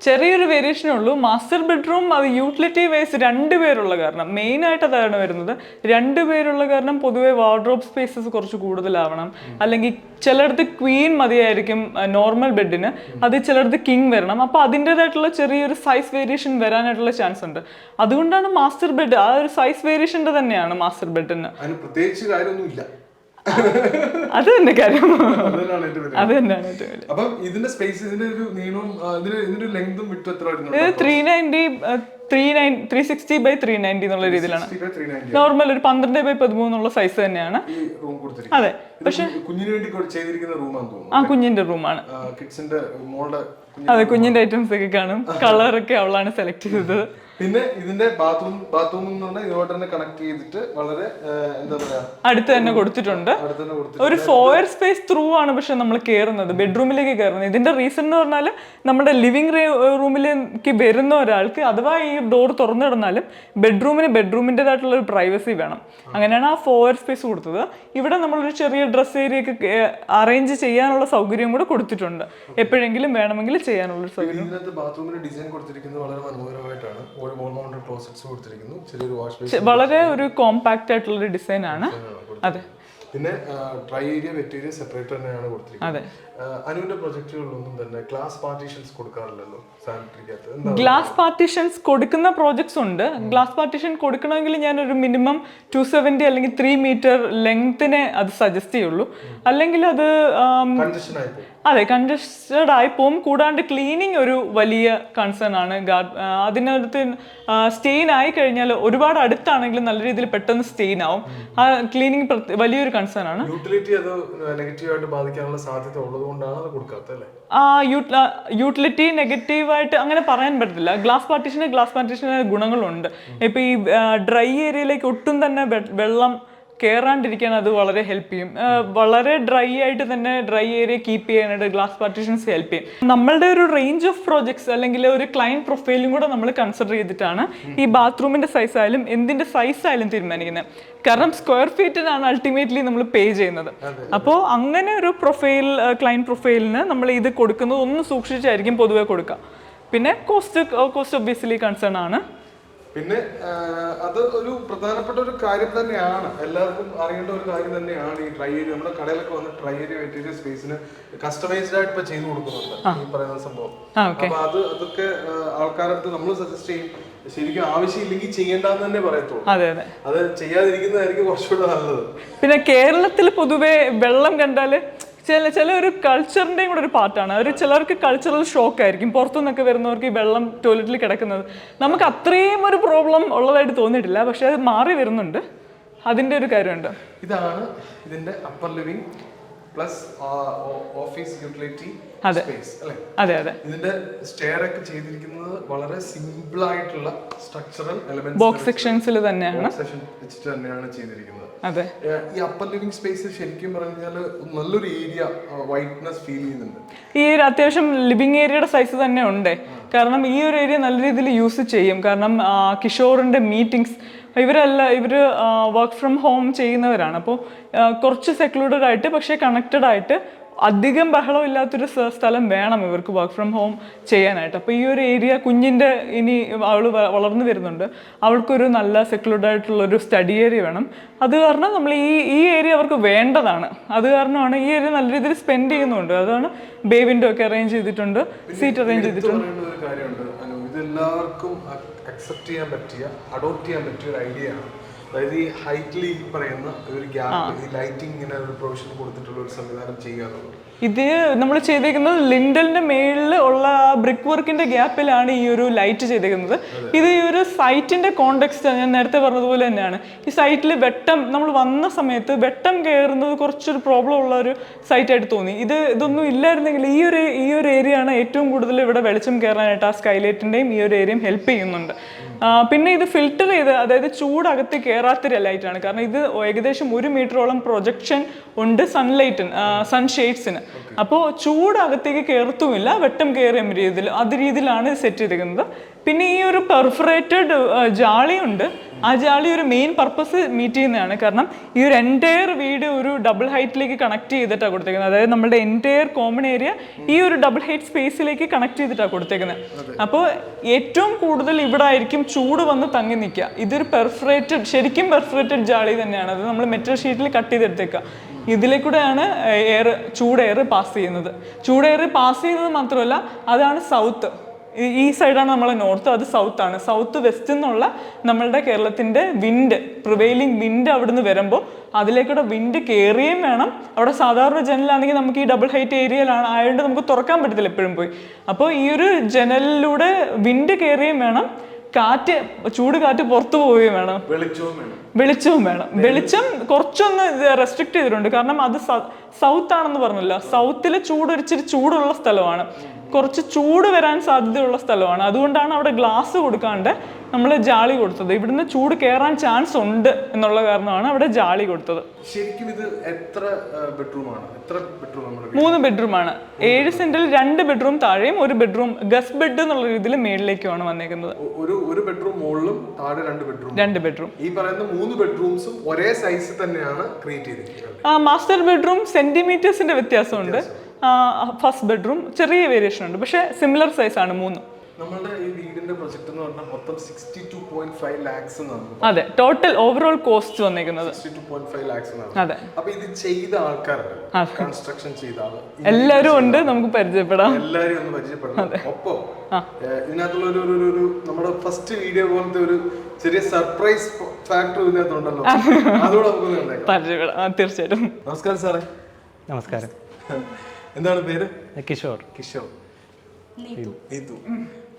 ചെറിയൊരു വേരിയേഷനേ ഉള്ളൂ. മാസ്റ്റർ ബെഡ്റൂം അത് യൂട്ടിലിറ്റി വൈസ് രണ്ട് പേരുള്ള കാരണം. മെയിൻ ആയിട്ട് അതാണ് വരുന്നത്. രണ്ട് പേരുള്ള കാരണം പൊതുവേ വാർഡ്രോബ് സ്പേസസ് കുറച്ച് കൂടുതലാവണം. അല്ലെങ്കിൽ ചിലയിടത്ത് ക്വീൻ മതിയായിരിക്കും നോർമൽ ബെഡിന് അത് ചിലയിടത്ത് കിങ് വരണം. അപ്പോൾ അതിന്റെതായിട്ടുള്ള ചെറിയൊരു സൈസ് വേരിയേഷൻ വരാനായിട്ടുള്ള ചാൻസ് ഉണ്ട്. അതുകൊണ്ടാണ് മാസ്റ്റർ ബെഡ് ആ ഒരു സൈസ് വേരിയേഷന്റെ തന്നെയാണ് മാസ്റ്റർ ബെഡിന് പ്രത്യേകിച്ച് കാര്യമൊന്നുമില്ല. (laughs) അത് തന്നെ കാര്യം. അതുതന്നെയാണ് ഏറ്റവും അത് തന്നെയാണ് അപ്പം ഇതിന്റെ സ്പേസ് ഇതിന്റെ ഒരു നീളവും ആ, ഇതിന്റെ ഇതിന്റെ ഒരു ലെങ്തും വിട്ടും എത്ര വരുന്നുണ്ട്? Three ninety three nine three sixty by three ninety എന്നുള്ള രീതിയിലാണ്. നോർമൽ ഒരു പന്ത്രണ്ട് ബൈ പതിമൂന്നുള്ള സൈസ് തന്നെയാണ്. അതെ പക്ഷെ കുഞ്ഞിന് വേണ്ടി ചെയ്തിരിക്കുന്ന തോന്നുന്നു ആ കുഞ്ഞിന്റെ റൂമാണ്. കിഡ്സിന്റെ മോളുടെ അതെ കുഞ്ഞിന്റെ ഐറ്റംസ് ഒക്കെ കാണും. കളറൊക്കെ അവളാണ് സെലക്ട് ചെയ്തത്. പിന്നെ ഇതിന്റെ ബാത്റൂം ബാത്റൂം എന്ന് പറഞ്ഞാൽ ഇതോടെ തന്നെ കണക്ട് ചെയ്തിട്ട് വളരെ എന്താ പറയാ? അടുത്ത് തന്നെ കൊടുത്തിട്ടുണ്ട്. ഒരു ഫോയർ സ്പേസ് ത്രൂ ആണ് പക്ഷെ നമ്മൾ കയറുന്നത് ബെഡ്റൂമിലേക്ക് കയറുന്നത് ഇതിന്റെ റീസൺ എന്ന് പറഞ്ഞാൽ നമ്മുടെ ലിവിംഗ് റൂമിലേക്ക് വരുന്ന ഒരാൾക്ക് അഥവാ ഈ ഡോർ തുറന്നിടന്നാലും ബെഡ്റൂമിന് ബെഡ്റൂമിന്റെതായിട്ടുള്ള ഒരു പ്രൈവസി വേണം. അങ്ങനെയാണ് ആ ഫോയർ സ്പേസ് കൊടുത്തത്. ഇവിടെ നമ്മളൊരു ചെറിയ ഡ്രസ് ഏരിയ ഒക്കെ അറേഞ്ച് ചെയ്യാനുള്ള സൗകര്യം കൂടെ കൊടുത്തിട്ടുണ്ട്. എപ്പോഴെങ്കിലും വേണമെങ്കിൽ ചെയ്യാനുള്ള സൗകര്യം. ബാത്റൂമിന്റെ ഡിസൈൻ കൊടുത്തിരിക്കുന്നത് വളരെ മനോഹരമായിട്ടാണ്. ഒരു വോൾ മൗണ്ടഡ് ക്ലോസറ്റ്സ് കൊടുത്തിരിക്കുന്നു. ചെറിയൊരു വാഷ് ബേസ് വളരെ ഒരു കോമ്പാക്റ്റ് ആയിട്ടുള്ള ഒരു ഡിസൈൻ ആണ് അതെ. പിന്നെ dry area wet area separate തന്നെയാണ് കൊടുത്തിരിക്കുന്നത്. അനുവിന്റെ പ്രൊജക്ടുകളിലൊന്നും തന്നെ ഗ്ലാസ് പാർട്ടീഷൻസ് കൊടുക്കാറില്ലല്ലോ സാനിറ്ററിക്കകത്ത്. ഗ്ലാസ് പാർട്ടീഷൻസ് കൊടുക്കുന്ന പ്രോജക്ട്സ് ഉണ്ട്. ഗ്ലാസ് പാർട്ടീഷൻ കൊടുക്കണമെങ്കിൽ ഞാൻ ഒരു മിനിമം ടു സെവന്റി അല്ലെങ്കിൽ ത്രീ മീറ്റർ ലെങ്ത്തിനെ അത് സജസ്റ്റ് ചെയ്യുള്ളൂ. അല്ലെങ്കിൽ അത് അതെ കൺജസ്റ്റഡ് ആയി പോകും. കൂടാണ്ട് ക്ലീനിങ് ഒരു വലിയ കൺസേൺ ആണ്. അതിനടുത്ത് സ്റ്റെയിൻ ആയി കഴിഞ്ഞാൽ ഒരുപാട് അടുത്താണെങ്കിലും നല്ല രീതിയിൽ പെട്ടെന്ന് സ്റ്റെയിൻ ആവും. ആ ക്ലീനിങ് വലിയൊരു കൺസേൺ ആണ്. യൂട്ടിലിറ്റി അത് നെഗറ്റീവായിട്ട് ബാധിക്കാനുള്ള സാധ്യത ഉള്ളത് ആ യൂട്ടിലിറ്റി നെഗറ്റീവായിട്ട് അങ്ങനെ പറയാൻ പറ്റത്തില്ല. ഗ്ലാസ് പാർട്ടീഷന് ഗ്ലാസ് പാർട്ടീഷന് ഗുണങ്ങളുണ്ട്. ഇപ്പൊ ഈ ഡ്രൈ ഏരിയയിലേക്ക് ഒട്ടും തന്നെ വെള്ളം കയറാണ്ടിരിക്കാൻ അത് വളരെ ഹെൽപ്പ് ചെയ്യും. വളരെ ഡ്രൈ ആയിട്ട് തന്നെ ഡ്രൈ ഏരിയ കീപ്പ് ചെയ്യാനായിട്ട് ഗ്ലാസ് പാർട്ടീഷൻസ് ഹെൽപ്പ് ചെയ്യും. നമ്മളുടെ ഒരു റേഞ്ച് ഓഫ് പ്രോജക്ട്സ് അല്ലെങ്കിൽ ഒരു ക്ലയന്റ് പ്രൊഫൈലും കൂടെ നമ്മൾ കൺസിഡർ ചെയ്തിട്ടാണ് ഈ ബാത്റൂമിന്റെ സൈസ് ആയാലും എന്തിന്റെ സൈസ് ആയാലും തീരുമാനിക്കുന്നത്. കാരണം സ്ക്വയർ ഫീറ്റിനാണ് അൾട്ടിമേറ്റ്ലി നമ്മൾ പേ ചെയ്യുന്നത്. അപ്പോൾ അങ്ങനെ ഒരു പ്രൊഫൈൽ ക്ലയന്റ് പ്രൊഫൈലിന് നമ്മൾ ഇത് കൊടുക്കുന്നത് ഒന്ന് സൂക്ഷിച്ചായിരിക്കും പൊതുവേ കൊടുക്കുക. പിന്നെ കോസ്റ്റ് കോസ്റ്റ് ഒബ്വിയസ്ലി കൺസേൺ ആണ്. പിന്നെ അത് ഒരു പ്രധാനപ്പെട്ട ഒരു കാര്യം തന്നെയാണ്. എല്ലാവർക്കും അറിയേണ്ട ഒരു കാര്യം തന്നെയാണ് ഈ ട്രൈ ഏരിയ. നമ്മുടെ കടയിലൊക്കെ വന്ന് ട്രൈ ഏരിയ മെറ്റീരിയൽ സ്പേസിന് കസ്റ്റമൈസ്ഡ് ആയിട്ട് ഇപ്പൊ ചെയ്തു കൊടുക്കുന്നുണ്ട് ഈ പറയുന്ന സംഭവം. അപ്പൊ അത് അതൊക്കെ ആൾക്കാരടുത്ത് നമ്മൾ സജസ്റ്റ് ചെയ്യും. ശരിക്കും ആവശ്യമില്ലെങ്കിൽ ചെയ്യേണ്ടെന്ന് തന്നെ പറയത്തുള്ളൂ. അതെ അതെ. അത് ചെയ്യാതിരിക്കുന്നതായിരിക്കും കുറച്ചുകൂടെ നല്ലത്. പിന്നെ കേരളത്തിൽ പൊതുവെ വെള്ളം കണ്ടാൽ ചില ചില ഒരു കൾച്ചറിന്റെയും കൂടെ ഒരു പാർട്ടാണ് ഒരു ചിലർക്ക് കൾച്ചറൽ ഷോക്ക് ആയിരിക്കും. പുറത്തുനിന്നൊക്കെ വരുന്നവർക്ക് ഈ വെള്ളം ടോയ്ലറ്റിൽ കിടക്കുന്നത്. നമുക്ക് അത്രയും ഒരു പ്രോബ്ലം ഉള്ളതായിട്ട് തോന്നിയിട്ടില്ല. പക്ഷെ അത് മാറി വരുന്നുണ്ട്. അതിന്റെ ഒരു കാര്യമുണ്ട്. ഇതാണ് ഇതിന്റെ upper living plus office utility space അല്ലേ? അതെ അതെ. ഇതിന്റെ സ്റ്റെയർ ഒക്കെ ചെയ്തിരിക്കുന്നത് വളരെ സിമ്പിൾ ആയിട്ടുള്ള സ്ട്രക്ചറൽ ബോക്സ് സെക്ഷൻസിൽ തന്നെയാണ്. സെക്ഷൻ വെച്ചിട്ട് തന്നെയാണ് ചെയ്തിരിക്കുന്നത്. അതെ. ഈ അപ്പർ ലിവിംഗ് സ്പേസ് ശരിക്കും പറഞ്ഞാൽ നല്ലൊരു ഏരിയ വൈറ്റ്നസ് ഫീൽ ചെയ്യുന്നുണ്ട്. ഈ ഒരു അത്യാവശ്യം ലിവിംഗ് ഏരിയയുടെ സൈസ് തന്നെ ഉണ്ട്. കാരണം ഈ ഒരു ഏരിയ നല്ല രീതിയിൽ യൂസ് ചെയ്യും. കാരണം കിഷോറിന്റെ മീറ്റിംഗ്സ് ഇവരല്ല ഇവർ വർക്ക് ഫ്രം ഹോം ചെയ്യുന്നവരാണ്. അപ്പോൾ കുറച്ച് സെക്ലൂഡഡ് ആയിട്ട് പക്ഷേ കണക്റ്റഡ് ആയിട്ട് അധികം ബഹളം ഇല്ലാത്തൊരു സ്ഥലം വേണം ഇവർക്ക് വർക്ക് ഫ്രം ഹോം ചെയ്യാനായിട്ട്. അപ്പോൾ ഈ ഒരു ഏരിയ കുഞ്ഞിന്റെ ഇനി അവൾ വളർന്നു വരുന്നുണ്ട്. അവൾക്കൊരു നല്ല സെക്ലൂർഡ് ആയിട്ടുള്ള ഒരു സ്റ്റഡി ഏരിയ വേണം. അത് കാരണം നമ്മൾ ഈ ഈ ഏരിയ അവർക്ക് വേണ്ടതാണ്. അത് കാരണമാണ് ഈ ഏരിയ നല്ല രീതിയിൽ സ്പെൻഡ് ചെയ്യുന്നുണ്ട്. അതാണ് ബേ വിൻഡോ ഒക്കെ അറേഞ്ച് ചെയ്തിട്ടുണ്ട് സീറ്റ് അറേഞ്ച് ചെയ്തിട്ടുണ്ട്. പറയേണ്ട ഒരു കാര്യമുണ്ട് അനു ഇത് എല്ലാവർക്കും അക്സെപ്റ്റ് ചെയ്യാൻ പറ്റിയ അഡോപ്റ്റ് ചെയ്യാൻ പറ്റിയ ഒരു ഐഡിയ ആണ്. അതായത് ഈ ഹൈറ്റ്ലി പറയുന്ന ഒരു ഗ്യാപ്പ് ഈ ലൈറ്റിംഗ് ഇങ്ങനെ ഒരു പ്രൊവിഷൻ കൊടുത്തിട്ടുള്ള ഒരു സംവിധാനം ചെയ്യുക എന്നുള്ളത്. ഇത് നമ്മൾ ചെയ്തേക്കുന്നത് ലിൻഡലിന്റെ മേളിൽ ഉള്ള ബ്രിക്ക് വർക്കിന്റെ ഗ്യാപ്പിലാണ് ഈ ഒരു ലൈറ്റ് ചെയ്തേക്കുന്നത്. ഇത് ഈ ഒരു സൈറ്റിന്റെ കോണ്ടെക്സ്റ്റ് ഞാൻ നേരത്തെ പറഞ്ഞതുപോലെ തന്നെയാണ്. ഈ സൈറ്റിൽ വെട്ടം നമ്മൾ വന്ന സമയത്ത് വെട്ടം കയറുന്നത് കുറച്ചൊരു പ്രോബ്ലം ഉള്ള ഒരു സൈറ്റായിട്ട് തോന്നി. ഇത് ഇതൊന്നും ഇല്ലായിരുന്നെങ്കിൽ ഈ ഒരു ഈ ഒരു ഏരിയ ആണ് ഏറ്റവും കൂടുതൽ ഇവിടെ വെളിച്ചം കയറാനായിട്ട് ആ സ്കൈലൈറ്റിന്റെയും ഈ ഒരു ഏരിയയും ഹെൽപ്പ് ചെയ്യുന്നുണ്ട്. പിന്നെ ഇത് ഫിൽട്ടർ ചെയ്ത് അതായത് ചൂടകത്ത് കയറാത്ത ലൈറ്റാണ് കാരണം ഇത് ഏകദേശം ഒരു മീറ്ററോളം പ്രൊജക്ഷൻ ഉണ്ട് സൺലൈറ്റിന് സൺ ഷെയ്ഡ്സിന് അപ്പോൾ ചൂടകത്തേക്ക് കയറത്തുമില്ല വെട്ടം കയറിയ രീതിയിൽ അത് രീതിയിലാണ് സെറ്റ് ചെയ്തിരിക്കുന്നത്. പിന്നെ ഈ ഒരു പെർഫറേറ്റഡ് ജാളിയുണ്ട് ആ ജാളി ഒരു മെയിൻ പർപ്പസ് മീറ്റ് ചെയ്യുന്നതാണ്. കാരണം ഈ ഒരു എന്റയർ വീട് ഒരു ഡബിൾ ഹൈറ്റിലേക്ക് കണക്ട് ചെയ്തിട്ടാണ് കൊടുത്തേക്കുന്നത്. അതായത് നമ്മുടെ എന്റയർ കോമൺ ഏരിയ ഈ ഒരു ഡബിൾ ഹൈറ്റ് സ്പേസിലേക്ക് കണക്ട് ചെയ്തിട്ടാണ് കൊടുത്തേക്കുന്നത്. അപ്പോൾ ഏറ്റവും കൂടുതൽ ഇവിടെ ആയിരിക്കും ചൂട് വന്ന് തങ്ങി നിൽക്കുക. ഇതൊരു പെർഫറേറ്റഡ് ശരിക്കും പെർഫറേറ്റഡ് ജാളി തന്നെയാണ്. അത് നമ്മൾ മെറ്റൽ ഷീറ്റിൽ കട്ട് ചെയ്തെടുത്തേക്കുക. ഇതിലേക്കൂടെയാണ് എയർ ചൂട് എയർ പാസ് ചെയ്യുന്നത്. ചൂട് എയർ പാസ് ചെയ്യുന്നത് മാത്രമല്ല അതാണ് സൗത്ത് ഈ സൈഡാണ് നമ്മളെ നോർത്ത് അത് സൗത്ത് ആണ്. സൗത്ത് വെസ്റ്റ് എന്നുള്ള നമ്മളുടെ കേരളത്തിന്റെ വിൻഡ് പ്രിവെയിലിംഗ് വിൻഡ് അവിടുന്ന് വരുമ്പോൾ അതിലേക്കൂടെ വിൻഡ് കയറിയും വേണം. അവിടെ സാധാരണ ജനലാണെങ്കിൽ നമുക്ക് ഈ ഡബിൾ ഹൈറ്റ് ഏരിയയിലാണ് ആയതുകൊണ്ട് നമുക്ക് തുറക്കാൻ പറ്റത്തില്ല എപ്പോഴും പോയി. അപ്പോൾ ഈ ഒരു ജനലിലൂടെ വിൻഡ് കയറിയും വേണം. കാറ്റ് ചൂട് കാറ്റ് പുറത്തു പോവുകയും വേണം. വെളിച്ചവും വേണം. വെളിച്ചം. കുറച്ചൊന്ന് റെസ്ട്രിക്ട് ചെയ്തിട്ടുണ്ട്. കാരണം അത് സൗത്ത് ആണെന്ന് പറഞ്ഞല്ലോ. സൗത്തിലെ ചൂട് ഒരിച്ചിരി ചൂടുള്ള സ്ഥലമാണ്. കുറച്ച് ചൂട് വരാൻ സാധ്യതയുള്ള സ്ഥലമാണ്. അതുകൊണ്ടാണ് അവിടെ ഗ്ലാസ് കൊടുക്കാണ്ട് നമ്മൾ ജാളി കൊടുത്തത്. ഇവിടുന്ന് ചൂട് കയറാൻ ചാൻസ് ഉണ്ട് എന്നുള്ള കാരണമാണ് അവിടെ ജാളി കൊടുത്തത്. ശരിക്കും ഇത് എത്ര ബെഡ്റൂമാണ് എത്ര ബെഡ്റൂം മൂന്ന് ബെഡ്റൂമാണ് ഏഴ് സെന്റിൽ രണ്ട് ബെഡ്റൂം താഴെയും ഒരു ബെഡ്റൂം ഗസ്റ്റ് ബെഡ് എന്നുള്ള രീതിയിൽ മേളിലേക്കുമാണ് വന്നേക്കുന്നത്. ഒരു ഒരു ബെഡ്റൂം മുകളിലും താഴെ രണ്ട് ബെഡ്റൂം രണ്ട് ബെഡ്റൂം ഈ പറയുന്ന മൂന്ന് ബെഡ്റൂംസും ഒരേ സൈസ് തന്നെയാണ് ക്രിയേറ്റ് ചെയ്തിരിക്കുന്നത്. ആ മാസ്റ്റർ ബെഡ്റൂം സെന്റിമീറ്റേഴ്സിന്റെ വ്യത്യാസമുണ്ട്. ഫസ്റ്റ് ബെഡ്റൂം ചെറിയ വേരിയേഷൻ ഉണ്ട്. പക്ഷേ സിമിലർ സൈസ് ആണ് മൂന്നും. നമ്മളുടെ ഈ വീടിന്റെ പ്രൊജക്ട് എന്ന് പറഞ്ഞാൽ മൊത്തം sixty two point five lakhs അതെ ടോട്ടൽ ഓവറോൾ കോസ്റ്റ് വന്നിരിക്കുന്നത് അതെ. അപ്പൊ ഇത് ചെയ്ത ആൾക്കാരുണ്ട് കൺസ്ട്രക്ഷൻ ചെയ്ത ആൾ എല്ലാവരും ഉണ്ട് നമുക്ക് പരിചയപ്പെടാം. ഒന്ന് ഒപ്പം ഇതിനകത്തുള്ള ഒരു ഒരു- നമ്മുടെ ഫസ്റ്റ് വീഡിയോ പോലത്തെ ഒരു ചെറിയ സർപ്രൈസ് ഫാക്ടർ ഇതിനകത്തുണ്ടല്ലോ. അതുകൂടെ നമുക്ക് തീർച്ചയായിട്ടും. നമസ്കാരം സാറേ. നമസ്കാരം. (laughs) എന്താണ് പേര്? കിഷോർ. കിഷോർ. നീതു.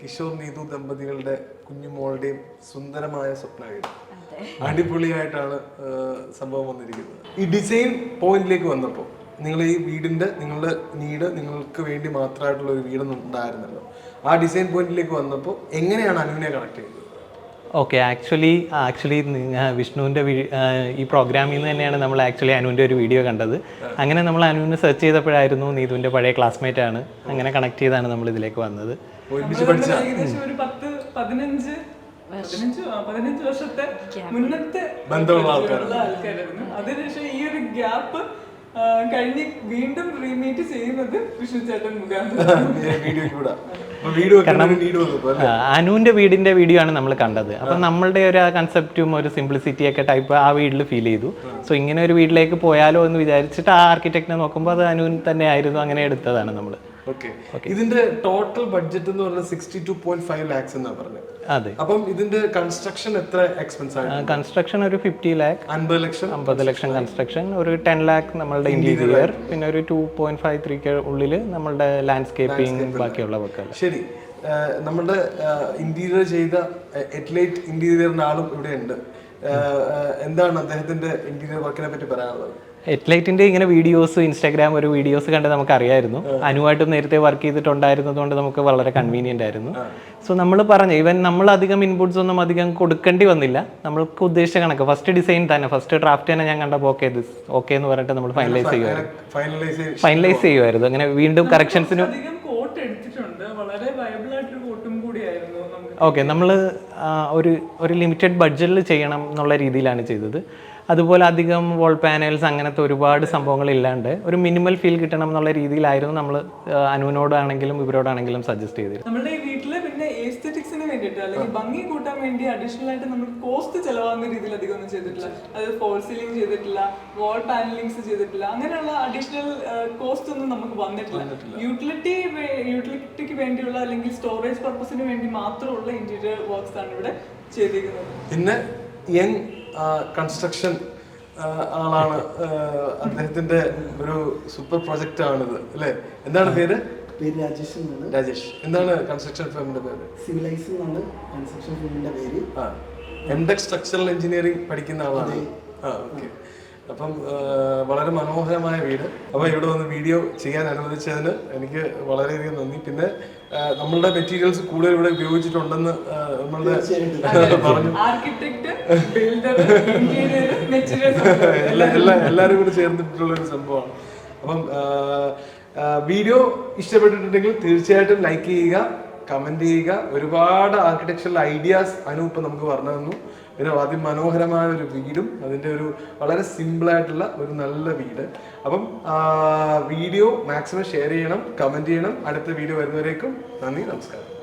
കിഷോർ നീതു ദമ്പതികളുടെ കുഞ്ഞുമോളുടെയും സുന്ദരമായ സ്വപ്ന വീട് അടിപൊളിയായിട്ടാണ് സംഭവം വന്നിരിക്കുന്നത്. ഈ ഡിസൈൻ പോയിന്റിലേക്ക് വന്നപ്പോൾ നിങ്ങൾ ഈ വീടിന്റെ നിങ്ങളുടെ നീഡ് നിങ്ങൾക്ക് വേണ്ടി മാത്രമായിട്ടുള്ള ഒരു വീടൊന്നും ഉണ്ടായിരുന്നല്ലോ. ആ ഡിസൈൻ പോയിന്റിലേക്ക് വന്നപ്പോൾ എങ്ങനെയാണ് അനുവിനെ കണക്ട് ചെയ്തത്? ഓക്കെ ആക്ച്വലി ആക്ച്വലി വിഷ്ണുവിന്റെ ഈ പ്രോഗ്രാമിൽ നിന്ന് തന്നെയാണ് നമ്മൾ ആക്ച്വലി അനുവിന്റെ ഒരു വീഡിയോ കണ്ടത്. അങ്ങനെ നമ്മൾ അനുവിനെ സെർച്ച് ചെയ്തപ്പോഴായിരുന്നു നീതുവിന്റെ പഴയ ക്ലാസ്മേറ്റ് ആണ്. അങ്ങനെ കണക്ട് ചെയ്താണ് നമ്മൾ ഇതിലേക്ക് വന്നത്. പതിനഞ്ച് വർഷത്തെ മുന്നത്തെ ബന്ധമുള്ള ആൾക്കാരായിരുന്നു. അതിനുശേഷം ഈ ഒരു ഗ്യാപ്പ് കഴിഞ്ഞ് വീണ്ടും റീമീറ്റ് ചെയ്യുന്നത് വിഷ്ണു ചേട്ടൻ മുഖാന്തരം. (laughs) വീഡിയോ കൂടെ വീടിന്റെ വീഡിയോ ആണ് നമ്മൾ കണ്ടത്. അപ്പം നമ്മളുടെ ഒരു കൺസെപ്റ്റും ഒരു സിംപ്ലിസിറ്റി ഒക്കെ ടൈപ്പ് ആ വീട്ടിൽ ഫീൽ ചെയ്തു. സോ ഇങ്ങനെ ഒരു വീട്ടിലേക്ക് പോയാലോ എന്ന് വിചാരിച്ചിട്ട് ആ ആർക്കിടെക്റ്റിനെ നോക്കുമ്പോൾ അത് അനുവിൻ തന്നെ ആയിരുന്നു അങ്ങനെ എടുത്തതാണ് നമ്മൾ ഇതിന്റെ ടോട്ടൽ ബഡ്ജറ്റ് എന്ന് പറഞ്ഞാൽ sixty two point five lakhs എന്നാ പറഞ്ഞത് അതെ. അപ്പം ഇതിന്റെ കൺസ്ട്രക്ഷൻ എത്ര എക്സ്പെൻസ് ആണ് കൺസ്ട്രക്ഷൻ ഒരു ഫിഫ്റ്റി ലാക്ക് അൻപത് ലക്ഷം? അമ്പത് ലക്ഷം കൺസ്ട്രക്ഷൻ ഒരു ടെൻ ലാക്ക് നമ്മളുടെ ഇന്റീരിയർ പിന്നെ ഒരു ടു പോയിന്റ് ഫൈവ് ത്രീ ഉള്ളിൽ നമ്മളുടെ ലാൻഡ്സ്കേപ്പിംഗ് ബാക്കിയുള്ള ശരി. നമ്മളുടെ നമ്മുടെ ഇന്റീരിയർ ചെയ്ത എറ്റ്ലൈറ്റ് ഇന്റീരിയറിന് ആളും ഇവിടെ ഉണ്ട് എന്താണ് അദ്ദേഹത്തിന്റെ ഇന്റീരിയർ വർക്കിനെ പറ്റി പറയാനുള്ളത്? എറ്റ്ലൈറ്റിന്റെ ഇങ്ങനെ വീഡിയോസ് ഇൻസ്റ്റാഗ്രാം ഒരു വീഡിയോസ് കണ്ട് നമുക്ക് അറിയായിരുന്നു അനുവായിട്ടും നേരത്തെ വർക്ക് ചെയ്തിട്ടുണ്ടായിരുന്നതുകൊണ്ട് നമുക്ക് വളരെ കൺവീനിയന്റ് ആയിരുന്നു. സോ നമ്മൾ പറഞ്ഞു ഈവൻ നമ്മൾ അധികം ഇൻപുട്സ് ഒന്നും അധികം കൊടുക്കേണ്ടി വന്നില്ല. നമ്മൾക്ക് ഉദ്ദേശിച്ച കണക്ക്. ഫസ്റ്റ് ഡിസൈൻ തന്നെ ഫസ്റ്റ് ഡ്രാഫ്റ്റ് തന്നെ ഞാൻ കണ്ടപ്പോൾ ഓക്കെ ഓക്കെ എന്ന് പറഞ്ഞിട്ട് നമ്മൾ ഫൈനലൈസ് ചെയ്യുമായിരുന്നു ഫൈനലൈസ് ചെയ്യുമായിരുന്നു അങ്ങനെ വീണ്ടും കറക്ഷൻസിനും അധികം കോട്ട് എടുത്തിട്ടുണ്ട്. വളരെ വയബിൾ ആയിട്ടൊരു കോട്ടും കൂടിയായിരുന്നു നമുക്ക് ഓക്കെ നമ്മൾ ഒരു ഒരു ലിമിറ്റഡ് ബഡ്ജറ്റിൽ ചെയ്യണം എന്നുള്ള രീതിയിലാണ് ചെയ്തത്. അതുപോലെ അധികം വോൾ പാനൽസ് അങ്ങനത്തെ ഒരുപാട് സംഭവങ്ങൾ ഇല്ലാണ്ട് ഒരു മിനിമൽ ഫീൽ കിട്ടണം എന്നുള്ള രീതിയിലായിരുന്നു നമ്മൾ അനുവിനോടാണെങ്കിലും ഇവരോടാണെങ്കിലും സജസ്റ്റ് ചെയ്തത് നമ്മുടെ ഈ വീട്ടിൽ പിന്നെ എസ്തെറ്റിക്സിന് വേണ്ടിയിട്ട് അല്ലെങ്കിൽ ഭംഗി കൂട്ടാൻ വേണ്ടി അഡീഷണൽ ആയിട്ട് നമ്മൾ കോസ്റ്റ് ചെലവാകുന്ന രീതിയിൽ അധികം ഒന്നും ചെയ്തിട്ടില്ല. അതായത് ഫോൾ സീലിംഗ് ചെയ്തിട്ടില്ല വോൾ പാനലിംഗ്സ് ചെയ്തിട്ടില്ല അങ്ങനെയുള്ള അഡീഷണൽ കോസ്റ്റ് ഒന്നും നമുക്ക് വന്നിട്ടില്ല. യൂട്ടിലിറ്റി യൂട്ടിലിറ്റിക്ക് വേണ്ടിയുള്ള അല്ലെങ്കിൽ സ്റ്റോറേജ് പർപ്പസിന് വേണ്ടി മാത്രമുള്ള ഇന്റീരിയർ വർക്ക്സ് ആണ് ഇവിടെ ചെയ്തിരിക്കുന്നത്. പിന്നെ യങ് കൺസ്ട്രക്ഷൻ ആളാണ്. അദ്ദേഹത്തിന്റെ ഒരു സൂപ്പർ പ്രൊജക്റ്റ് ആണിത് അല്ലേ? എന്താണ് പേര്? പേര് രാജേഷ് എന്നാണ്. രാജേഷ്. എന്താണ് കൺസ്ട്രക്ഷൻ ഫേമിന്റെ പേര്? സിവിലൈസ് എന്നാണ് കൺസ്ട്രക്ഷൻ ഫേമിന്റെ പേര്. ആ. എംടെക് സ്ട്രക്ചറൽ എഞ്ചിനീയറിംഗ് പഠിക്കുന്ന ആളാണ്. ആ ഓക്കെ. അപ്പം വളരെ മനോഹരമായ വീട്. അപ്പോൾ ഇവിടെ വന്ന് വീഡിയോ ചെയ്യാൻ അനുവദിച്ചതിന് എനിക്ക് വളരെയധികം നന്ദി. പിന്നെ നമ്മളുടെ മെറ്റീരിയൽസ് കൂടുതൽ ഇവിടെ ഉപയോഗിച്ചിട്ടുണ്ടെന്ന് നമ്മളുടെ (laughs) പറഞ്ഞു. ആർക്കിടെക്ട് ബിൽഡർ ഇന്റീരിയർ മെറ്റീരിയൽസ് എല്ലാ എല്ലാ എല്ലാവരും കൂടി ചേർന്നിട്ടുള്ള ഒരു സംഭവമാണ്. അപ്പം വീഡിയോ ഇഷ്ടപ്പെട്ടിട്ടുണ്ടെങ്കിൽ തീർച്ചയായിട്ടും ലൈക്ക് ചെയ്യുക കമന്റ് ചെയ്യുക. ഒരുപാട് ആർക്കിടെക്ചറൽ ഐഡിയാസ് അനു ഇപ്പം നമുക്ക് പറഞ്ഞു തന്നു. പിന്നെ അതിമനോഹരമായ ഒരു വീടും അതിന്റെ ഒരു വളരെ സിമ്പിൾ ആയിട്ടുള്ള ഒരു നല്ല വീട്. അപ്പം വീഡിയോ മാക്സിമം ഷെയർ ചെയ്യണം കമന്റ് ചെയ്യണം. അടുത്ത വീഡിയോ വരുന്നവരേക്കും നന്ദി നമസ്കാരം.